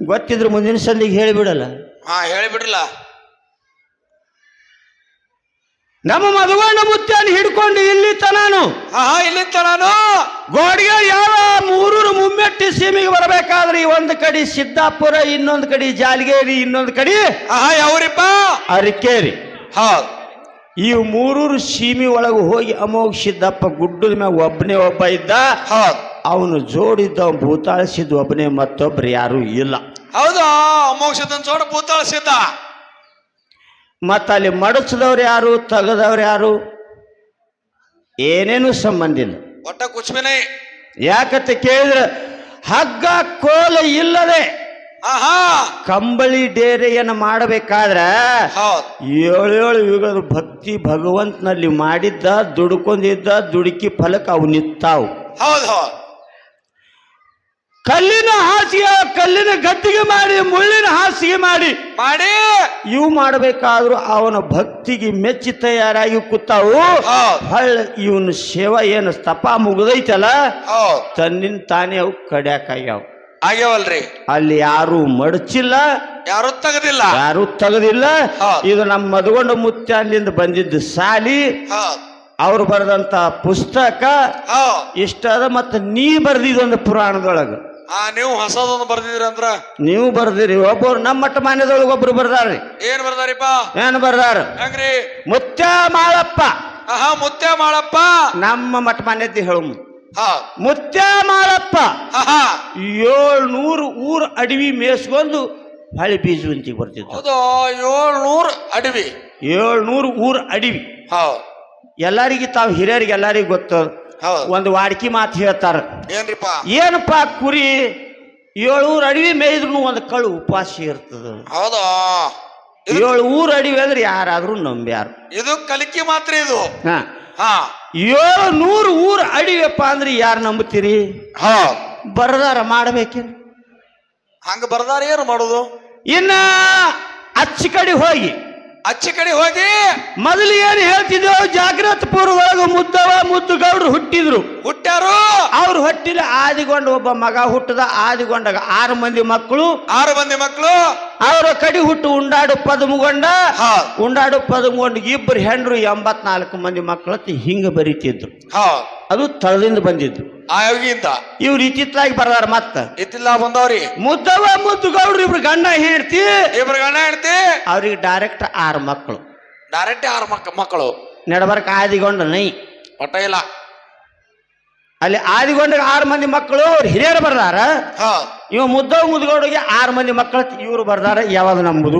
ಗೊತ್ತಿದ್ರೆ ಮುಂದಿನ ಸಂದಿಗೆ ಹೇಳಿಬಿಡಲ್ಲ. ಹಾ ಹೇಳಿಬಿಡಲ್ಲ ನಮ್ಮ ಮದುವಣ್ಣ ಮುತ್ತನ್ನು ಹಿಡ್ಕೊಂಡು ಇಲ್ಲಿ ತನಾನು ಹಾ ತನಾನು ಗೋಡಿಗೆ ಯಾವ ಮೂರೂರು ಮುಮ್ಮೆಟ್ಟಿ ಸೀಮಿಗೆ ಬರಬೇಕಾದ್ರೆ ಒಂದು ಕಡೆ ಸಿದ್ದಾಪುರ ಇನ್ನೊಂದು ಕಡೆ ಜಾಲಗೇರಿ ಇನ್ನೊಂದು ಕಡೆ ಯಾವ್ರಿಪ್ಪ? ಅರಿಕೇರಿ. ಹೌದ್. ಈ ಮೂರೂರು ಸೀಮೆ ಒಳಗೆ ಹೋಗಿ ಅಮೋಘ ಸಿದ್ದಪ್ಪ ಗುಡ್ಡದ ಮ್ಯಾಗ ಒಬ್ಬನೇ ಒಬ್ಬ ಇದ್ದ. ಅವನು ಜೋಡಿದ್ದ ಭೂತಾಳಿಸಿದ್ದು ಭೂತಾಳಿಸಿದ ಒಬ್ಬನೇ ಮತ್ತೊಬ್ರು ಯಾರು ಇಲ್ಲ. ಹೌದಾ ಅಮೋಕ್ಷದನ್ ಜೋಡ ಭೂತಾಳಿಸಿದ್ದ. ಮತ್ತು ಅಲ್ಲಿ ಮಡಚಿದವ್ರು ಯಾರು ತಗದವ್ರು ಯಾರು? ಏನೇನು ಸಂಬಂಧ ಇಲ್ಲ. ಒಟ್ಟ ಕುಚ್ಬಿನೇ ಯಾಕಂತ ಕೇಳಿದ್ರೆ ಹಗ್ಗ ಕೋಲ ಇಲ್ಲದೆ ಕಂಬಳಿ ಡೇರೆಯನ್ನು ಮಾಡಬೇಕಾದ್ರೆ ಏಳೇಳು ಯುಗದ ಭಕ್ತಿ ಭಗವಂತನಲ್ಲಿ ಮಾಡಿದ್ದ ದುಡ್ಕೊಂಡಿದ್ದ ದುಡುಕಿ ಫಲಕ ಅವು ನಿತ್ತಾವು ಹೌದ್ ಹೌದ್. ಕಲ್ಲಿನ ಹಾಸಿಗೆ ಕಲ್ಲಿನ ಗದ್ದಿಗೆ ಮಾಡಿ ಮುಳ್ಳಿನ ಹಾಸಿಗೆ ಮಾಡಿ. ಮಾಡಿ. ಇವು ಮಾಡಬೇಕಾದ್ರೂ ಅವನ ಭಕ್ತಿಗೆ ಮೆಚ್ಚಿ ತಯಾರಾಗಿ ಕೂತಾವು. ಹಳ್ಳ ಇವನ ಸೇವಾ ಏನು ಸ್ತಪ ಮುಗಿದೈತಲ್ಲ? ತನ್ನಿನ ತನ್ನಿಂದ ತಾನೇ ಅವು ಕಡ್ಯಾಕಾಗ್ಯಾವ. ಆಗ್ಯಾವಲ್ರಿ? ಅಲ್ಲಿ ಯಾರು ಮಡಚಿಲ್ಲ. ಯಾರು ತಗದಿಲ್ಲ. ಯಾರು ತಗದಿಲ್ಲ. ಇದು ನಮ್ಮ ಮುತ್ತ ಅಲ್ಲಿಂದ ಬಂದಿದ್ದ ಸಾಲಿ. ಅವ್ರು ಬರೆದಂತ ಪುಸ್ತಕ. ಇಷ್ಟ ಅದ ಮತ್ತು ನೀ ಬರ್ದಿದೊಂದು ಪುರಾಣದೊಳಗೆ. ಆ ನೀವು ಹೊಸದೊಂದು ಬರ್ದಿದ್ರಿ ಅಂದ್ರ? ನೀವು ಬರ್ದಿರಿ. ಒಬ್ಬರು ನಮ್ಮ ಮಠ ಮಾನ್ಯದೊಳಗ ಒಬ್ರು ಬರ್ದಾರ್ರಿ. ಏನ್ ಬರ್ದಾರಿಪ್ಪ? ಏನು ಬರ್ದಾರ? ಹೆಂಗ್ರಿ? ಮುತ್ಯ ಮಾಳಪ್ಪ. ಆಹಾ ಮುತ್ಯ ಮಾಳಪ್ಪ. ನಮ್ಮ ಮಠ ಮಾನ್ಯತೆ ಹೇಳು ಹೌದ್ ಮುತ್ಯ ಮಾಳಪ್ಪ ಆಹಾ ಏಳ್ನೂರು ಊರು ಅಡವಿ ಮೇಸ್ಕೊಂಡು ಬಾಳೆ ಬೀಜುವಂತಿಗೆ ಬರ್ತಿದ್ದ ಹೌದು ಏಳ್ನೂರ್ ಅಡವಿ. ಏಳ್ನೂರು ಊರು ಅಡವಿ. ಹೌದು ಎಲ್ಲರಿಗೆ ತಾವು ಹಿರಿಯರಿಗೆ ಎಲ್ಲರಿಗೂ ಗೊತ್ತು. ಹೌದ್ ಒಂದು ವಾಡಿಕೆ ಮಾತು ಹೇಳ್ತಾರ. ಏನ್ರಿಪ್ಪ? ಏನಪ್ಪ ಕುರಿ? ಏಳೂರು ಅಡವಿ ಮೇಯ್ದ್ರು ಒಂದು ಕಳು ಉಪವಾಸ ಇರ್ತದ. ಹೌದಾ. ಏಳು ಊರು ಅಡವಿ ಅಂದ್ರೆ ಯಾರಾದ್ರೂ ನಂಬ್ಯಾರು. ಇದು ಕಲಿಕೆ ಮಾತ್ರ ಇದು. ಏಳು ನೂರು ಊರು ಅಡಿವಪ್ಪ ಅಂದ್ರೆ ಯಾರು ನಂಬುತ್ತೀರಿ? ಬರದಾರ ಮಾಡಬೇಕೇನು? ಹಂಗ ಬರದಾರ ಏನು ಮಾಡೋದು? ಇನ್ನ ಅಚ್ಚ ಕಡೆ ಹೋಗಿ ಅಚ್ಚಿ ಕಡೆ ಹೋಗಿ. ಮೊದಲು ಏನು ಹೇಳ್ತಿದ್ದೆವು ಜಾಗ್ರತ ಪೂರ್ವ ಮುದ್ದವ ಮುದ್ದು ಗೌಡ್ರು ಹುಟ್ಟಿದ್ರು. ಹುಟ್ಟ್ಯಾರು? ಅವ್ರು ಹುಟ್ಟಿದ ಆದಿಗೊಂಡ ಒಬ್ಬ ಮಗ ಹುಟ್ಟದ ಆದಿಗೊಂಡಾಗ ಆರು ಮಂದಿ ಮಕ್ಕಳು. ಆರು ಮಂದಿ ಮಕ್ಕಳು. ಅವರ ಕಡಿ ಹುಟ್ಟು ಉಂಡಾಡು ಪದಮಗೊಂಡ. ಉಂಡಾಡು ಪದಮಗೊಂಡ ಇಬ್ಬರು ಹೆಂಡ್ರು ಎಂಬತ್ನಾಲ್ಕು ಮಂದಿ ಮಕ್ಕಳತ್ತಿ ಹಿಂಗ ಬರೀತಿದ್ರು. ಅದು ತಳದಿಂದ ಬಂದಿದ್ದು ಇವ್ರು ಇತ್ತಿತ್ಲಾಗಿ ಬರ್ದಾರ ಮತ್ತ. ಇತ್ತಿಲ್ಲ ಬಂದವ್ರಿ? ಮುದ್ದವ ಮುದ್ದು ಗೌಡ್ರು ಇಬ್ರು ಗಂಡ ಹೇಳ್ತಿ ಇಬ್ರು ಗಂಡ ಹೆಂಡ್ತಿ? ಅವ್ರಿಗೆ ಡೈರೆಕ್ಟ್ ಆರು ಮಕ್ಕಳು. ಡೈರೆಕ್ಟ್ ಆರು ಮಕ್ಕ ಮಕ್ಕಳು. ನಡಬರ್ಕ ಆದಿಗೊಂಡ ನೈ. ಒಟ್ಟ ಇಲ್ಲ. ಅಲ್ಲಿ ಆದಿಗೊಂಡ ಆರು ಮಂದಿ ಮಕ್ಕಳು ಅವ್ರು ಹಿರಿಯರು ಬರ್ದಾರ. ಇವ ಮುದ್ದವ ಮುದ್ಗೌಡಿಗೆ ಆರು ಮಂದಿ ಮಕ್ಕಳು ಇವ್ರು ಬರ್ದಾರ. ಯಾವಾಗ ನಂಬುದು?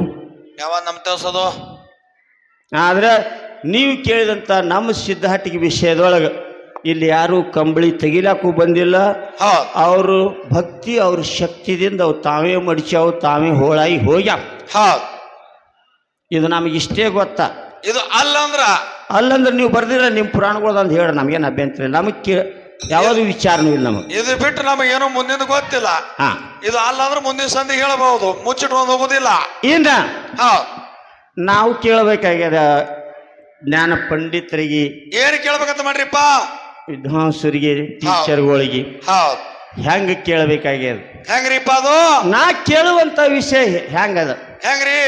ಯಾವಾಗ ನಮ್ ತೋರ್ಸೋದು ಆದ್ರೆ ನೀವು ಕೇಳಿದಂತ ನಮ್ಮ ಸಿದ್ಧಹಟ್ಟಿಗೆ ವಿಷಯದೊಳಗೆ ಇಲ್ಲಿ ಯಾರು ಕಂಬಳಿ ತೆಗಿಲಾಕು ಬಂದಿಲ್ಲ. ಹೌದ್ ಅವರು ಭಕ್ತಿ ಅವ್ರ ಶಕ್ತಿದಿಂದ ಅವು ತಾವೇ ಮಡಿಚಾವು ತಾವೇ ಹೋಳಾಗಿ ಹೋಗ್ಯಾವ ಹೌದ್ ಇದು ನಮಗೆ ಇಷ್ಟೇ ಗೊತ್ತಾ. ಇದು ಅಲ್ಲ ಅಂದ್ರ ಅಲ್ಲಂದ್ರೆ ನೀವು ಬರ್ದಿರ ನಿಮ್ಮ ಪುರಾಣಗಳು ಅಂತ ಹೇಳಿ ನಮಗೇನು ಅಭ್ಯಂತರ ಇಲ್ಲ. ನಮಗೆ ಕೇ ಯಾವುದು ವಿಚಾರನೂ ಇಲ್ಲ ನಮಗೆ. ಇದು ಬಿಟ್ಟು ನಮಗೇನು ಮುಂದಿನ ಗೊತ್ತಿಲ್ಲ. ಹಾ. ಇದು ಅಲ್ಲ ಅಂದ್ರೆ ಮುಂದಿನ ಸಂದಿ ಹೇಳಬಹುದು. ಮುಚ್ಚಿಟ್ಕೊಂಡು ಹೋಗುದಿಲ್ಲ. ಇನ್ನ ಹೌದ್ ನಾವು ಕೇಳಬೇಕಾಗ್ಯದ ಜ್ಞಾನ ಪಂಡಿತರಿಗೆ ಏನು ಕೇಳ್ಬೇಕಂತ ಮಾಡ್ರಿಪ್ಪ? ವಿದ್ವಾಂಸರಿಗೆ ಟೀಚರ್ಗಳಿಗೆ ಹೌದು. ಹೆಂಗೆ ಕೇಳಬೇಕಾಗ್ಯದ? ಹೆಂಗ್ರಿಪ್ಪ ಅದು? ನಾ ಕೇಳುವಂತ ವಿಷಯ ಹೆಂಗದ? ಹೆಂಗ್ರಿ?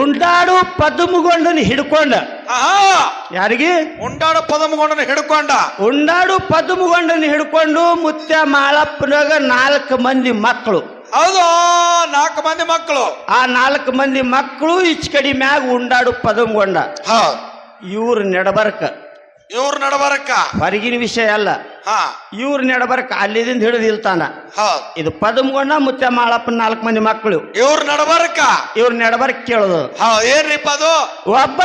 ಉಂಡಾಡು ಪದ್ಮಗೊಂಡನ ಹಿಡ್ಕೊಂಡ. ಆ ಯಾರಿಗೆ? ಉಂಡಾಡು ಪದಮಗೊಂಡನ ಹಿಡ್ಕೊಂಡ. ಉಂಡಾಡು ಪದ್ಮಗೊಂಡನ ಹಿಡ್ಕೊಂಡು ಮುತ್ಯ ಮಾಳಪ್ಪನಾಗ ನಾಲ್ಕು ಮಂದಿ ಮಕ್ಕಳು. ಹೌದು ನಾಲ್ಕು ಮಂದಿ ಮಕ್ಕಳು. ಆ ನಾಲ್ಕು ಮಂದಿ ಮಕ್ಕಳು ಇಚ್ಕಡಿ ಮ್ಯಾಗ ಉಂಡಾಡು ಪದಮಗೊಂಡ. ಇವ್ರ ನೆಡಬರ್ಕ. ಇವ್ರ ನಡಬರಕ್ಕ ಹೊರಗಿನ ವಿಷಯ ಅಲ್ಲ. ಹಾ. ಇವ್ರ ನೆಡಬರ್ಕ ಅಲ್ಲಿದಿಂದ ಹಿಡಿದು ಇಲ್ತಾನ. ಹೌದ್. ಇದು ಪದಮಗೊಂಡ ಮುತ್ತೆ ಮಾಳಪ್ಪನ ನಾಲ್ಕು ಮಂದಿ ಮಕ್ಕಳು ಇವ್ರ ನಡಬರಕ್ಕ ಇವ್ರ ನೆಡಬರ್ಕ ಕೇಳೋದು. ಹೌದ್. ಏನ್ರಿಪ್ಪ ಅದು? ಒಬ್ಬ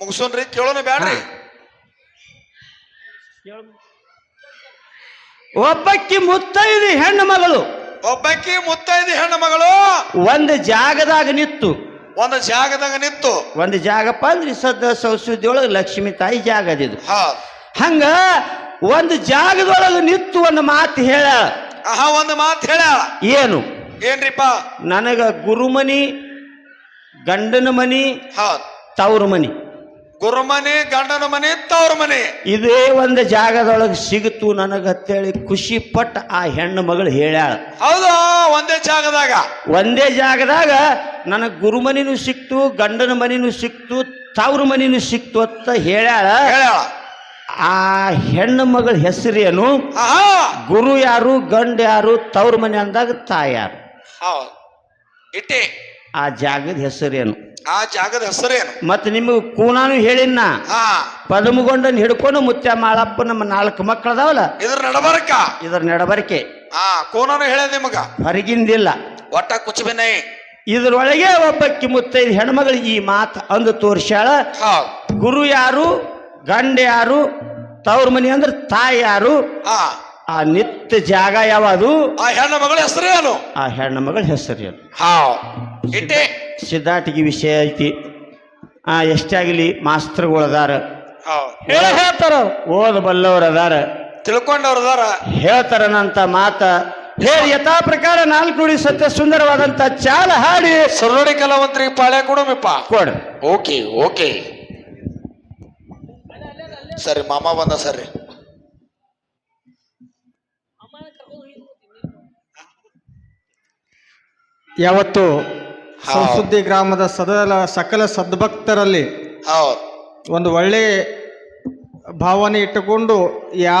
ಮುಗಿಸೋನ್ರಿ ಕೇಳೋಣ ಬ್ಯಾಡ್ರಿ. ಒಬ್ಬಕ್ಕಿ ಮುತ್ತೈದು ಹೆಣ್ಣು ಮಗಳು. ಒಬ್ಬಾಕಿ ಮುತ್ತೈದು ಹೆಣ್ಣು ಮಗಳು? ಒಂದು ಜಾಗದಾಗ ನಿತ್ತು ಒಂದು ಜಾಗದಾಗ ನಿಂತು. ಒಂದು ಜಾಗಪ್ಪ ಅಂದ್ರೆ ಸದ್ದ ಸಂಸ್ಕೃತಿಯೊಳಗೆ ಲಕ್ಷ್ಮಿ ತಾಯಿ ಜಾಗ ಅದಿದು ಹಂಗ ಒಂದು ಜಾಗದೊಳಗೆ ನಿತ್ತು ಒಂದು ಮಾತು ಹೇಳ ಆಹಾ ಒಂದು ಮಾತು ಹೇಳ ಏನು? ಏನ್ರಿಪ್ಪ? ನನಗ ಗುರುಮನಿ ಗಂಡನ ಮನಿ ತವ್ರ ಮನಿ. ಗುರು ಮನೆ ಗಂಡನ ಮನೆ ತವ್ರ ಮನೆ. ಇದೇ ಒಂದು ಜಾಗದೊಳಗೆ ಸಿಗುತ್ತು ನನಗತ್ತೇಳಿ ಖುಷಿ ಪಟ್ಟ ಆ ಹೆಣ್ಣು ಮಗಳು ಹೇಳ್ಯಾಳ. ಹೌದು ಒಂದೇ ಜಾಗದಾಗ. ಒಂದೇ ಜಾಗದಾಗ ನನಗೆ ಗುರುಮನಿನೂ ಸಿಕ್ತು ಗಂಡನ ಮನಿನೂ ಸಿಕ್ತು ತವ್ರ ಮನಿನೂ ಸಿಕ್ತು ಅಂತ ಹೇಳ್ಯಾಳ. ಹೇಳ ಆ ಹೆಣ್ಣು ಮಗಳ ಹೆಸರೇನು ಗುರು ಯಾರು ಗಂಡ ಯಾರು ತವ್ರ ಮನೆ ಅಂದಾಗ ತಾಯಾರು. ಹೌದು ಹೌದ್. ಇಟ್ಟೆ. ಆ ಜಾಗದ ಹೆಸರೇನು? ಆ ಜಾಗದ ಹೆಸರೇನು? ಮತ್ತೆ ನಿಮಗೆ ಕೂನಾನು ಹೇಳಿನ ಹಾ. ಪದಮಗೊಂಡನ್ ಹಿಡ್ಕೊಂಡು ಮುತ್ಯ ಮಾಳಪ್ಪ ನಮ್ಮ ನಾಲ್ಕು ಮಕ್ಕಳದಾವಲ್ಲ? ಇದ್ರ ನಡಬರಕ. ಇದ್ರ ನಡಬರ್ಕೆ. ಆ ಕೋನನು ಹೇಳ ನಿಮಗ. ಹೊರಗಿಂದಿಲ್ಲ. ಒಟ್ಟ ಕುಚ್ಚಬಿನೈ ಇದ್ರೊಳಗೆ ಒಬ್ಬಕ್ಕಿ ಮುತ್ತೈದು ಹೆಣ್ಮಗಳು ಈ ಮಾತು ಅಂದು ತೋರ್ಸ್ಯಾಳ. ಗುರು ಯಾರು ಗಂಡ ಯಾರು ತವ್ರ ಮನೆ ಅಂದ್ರೆ ತಾಯಿ ಯಾರು? ಆ ನಿತ್ಯ ಜಾಗ ಯಾವುದು? ಆ ಹೆಣ್ಣು ಮಗಳ ಹೆಸರೇನು ಆ ಹೆಣ್ಣು ಮಗಳ ಹೆಸರೇನು ಹಾವ್. ಇಟ್ಟೆ. ಸಿದ್ಧಾಟಿಗೆ ವಿಷಯ ಐತಿ. ಆ ಎಷ್ಟಾಗಲಿ ಮಾಸ್ತರ್ಗಳು ಅದಾರ ಹೌದ್ ಹೇಳ ಹೇಳ್ತಾರ ಓದ ಬಲ್ಲವ್ರು ಅದಾರ. ತಿಳ್ಕೊಂಡವ್ರ ಅದಾರ. ಹೇಳ್ತಾರನಂತ ಮಾತ. ಹೇಳಿ ಯಥಾ ಪ್ರಕಾರ ನಾಲ್ಕು ನುಡಿ ಸತ್ಯ ಸುಂದರವಾದಂತ ಚಾಲ ಹಾಡಿ. ಸರಡಿ ಕಲಾವಂತರಿಗೆ ಪಾಳ್ಯ ಕೊಡೋಮಿಪ್ಪ. ಕೊಡು. Okay okay. ಸರಿ ಮಾಮ ಬಂದ ಸರಿ. ಯಾವತ್ತು ಹಾ. ಸಂಸುದ್ದಿ ಗ್ರಾಮದ ಸದಲ ಸಕಲ ಸದ್ಭಕ್ತರಲ್ಲಿ ಹೌದ್ ಒಂದು ಒಳ್ಳೆ ಭಾವನೆ ಇಟ್ಟುಕೊಂಡು ಯಾವ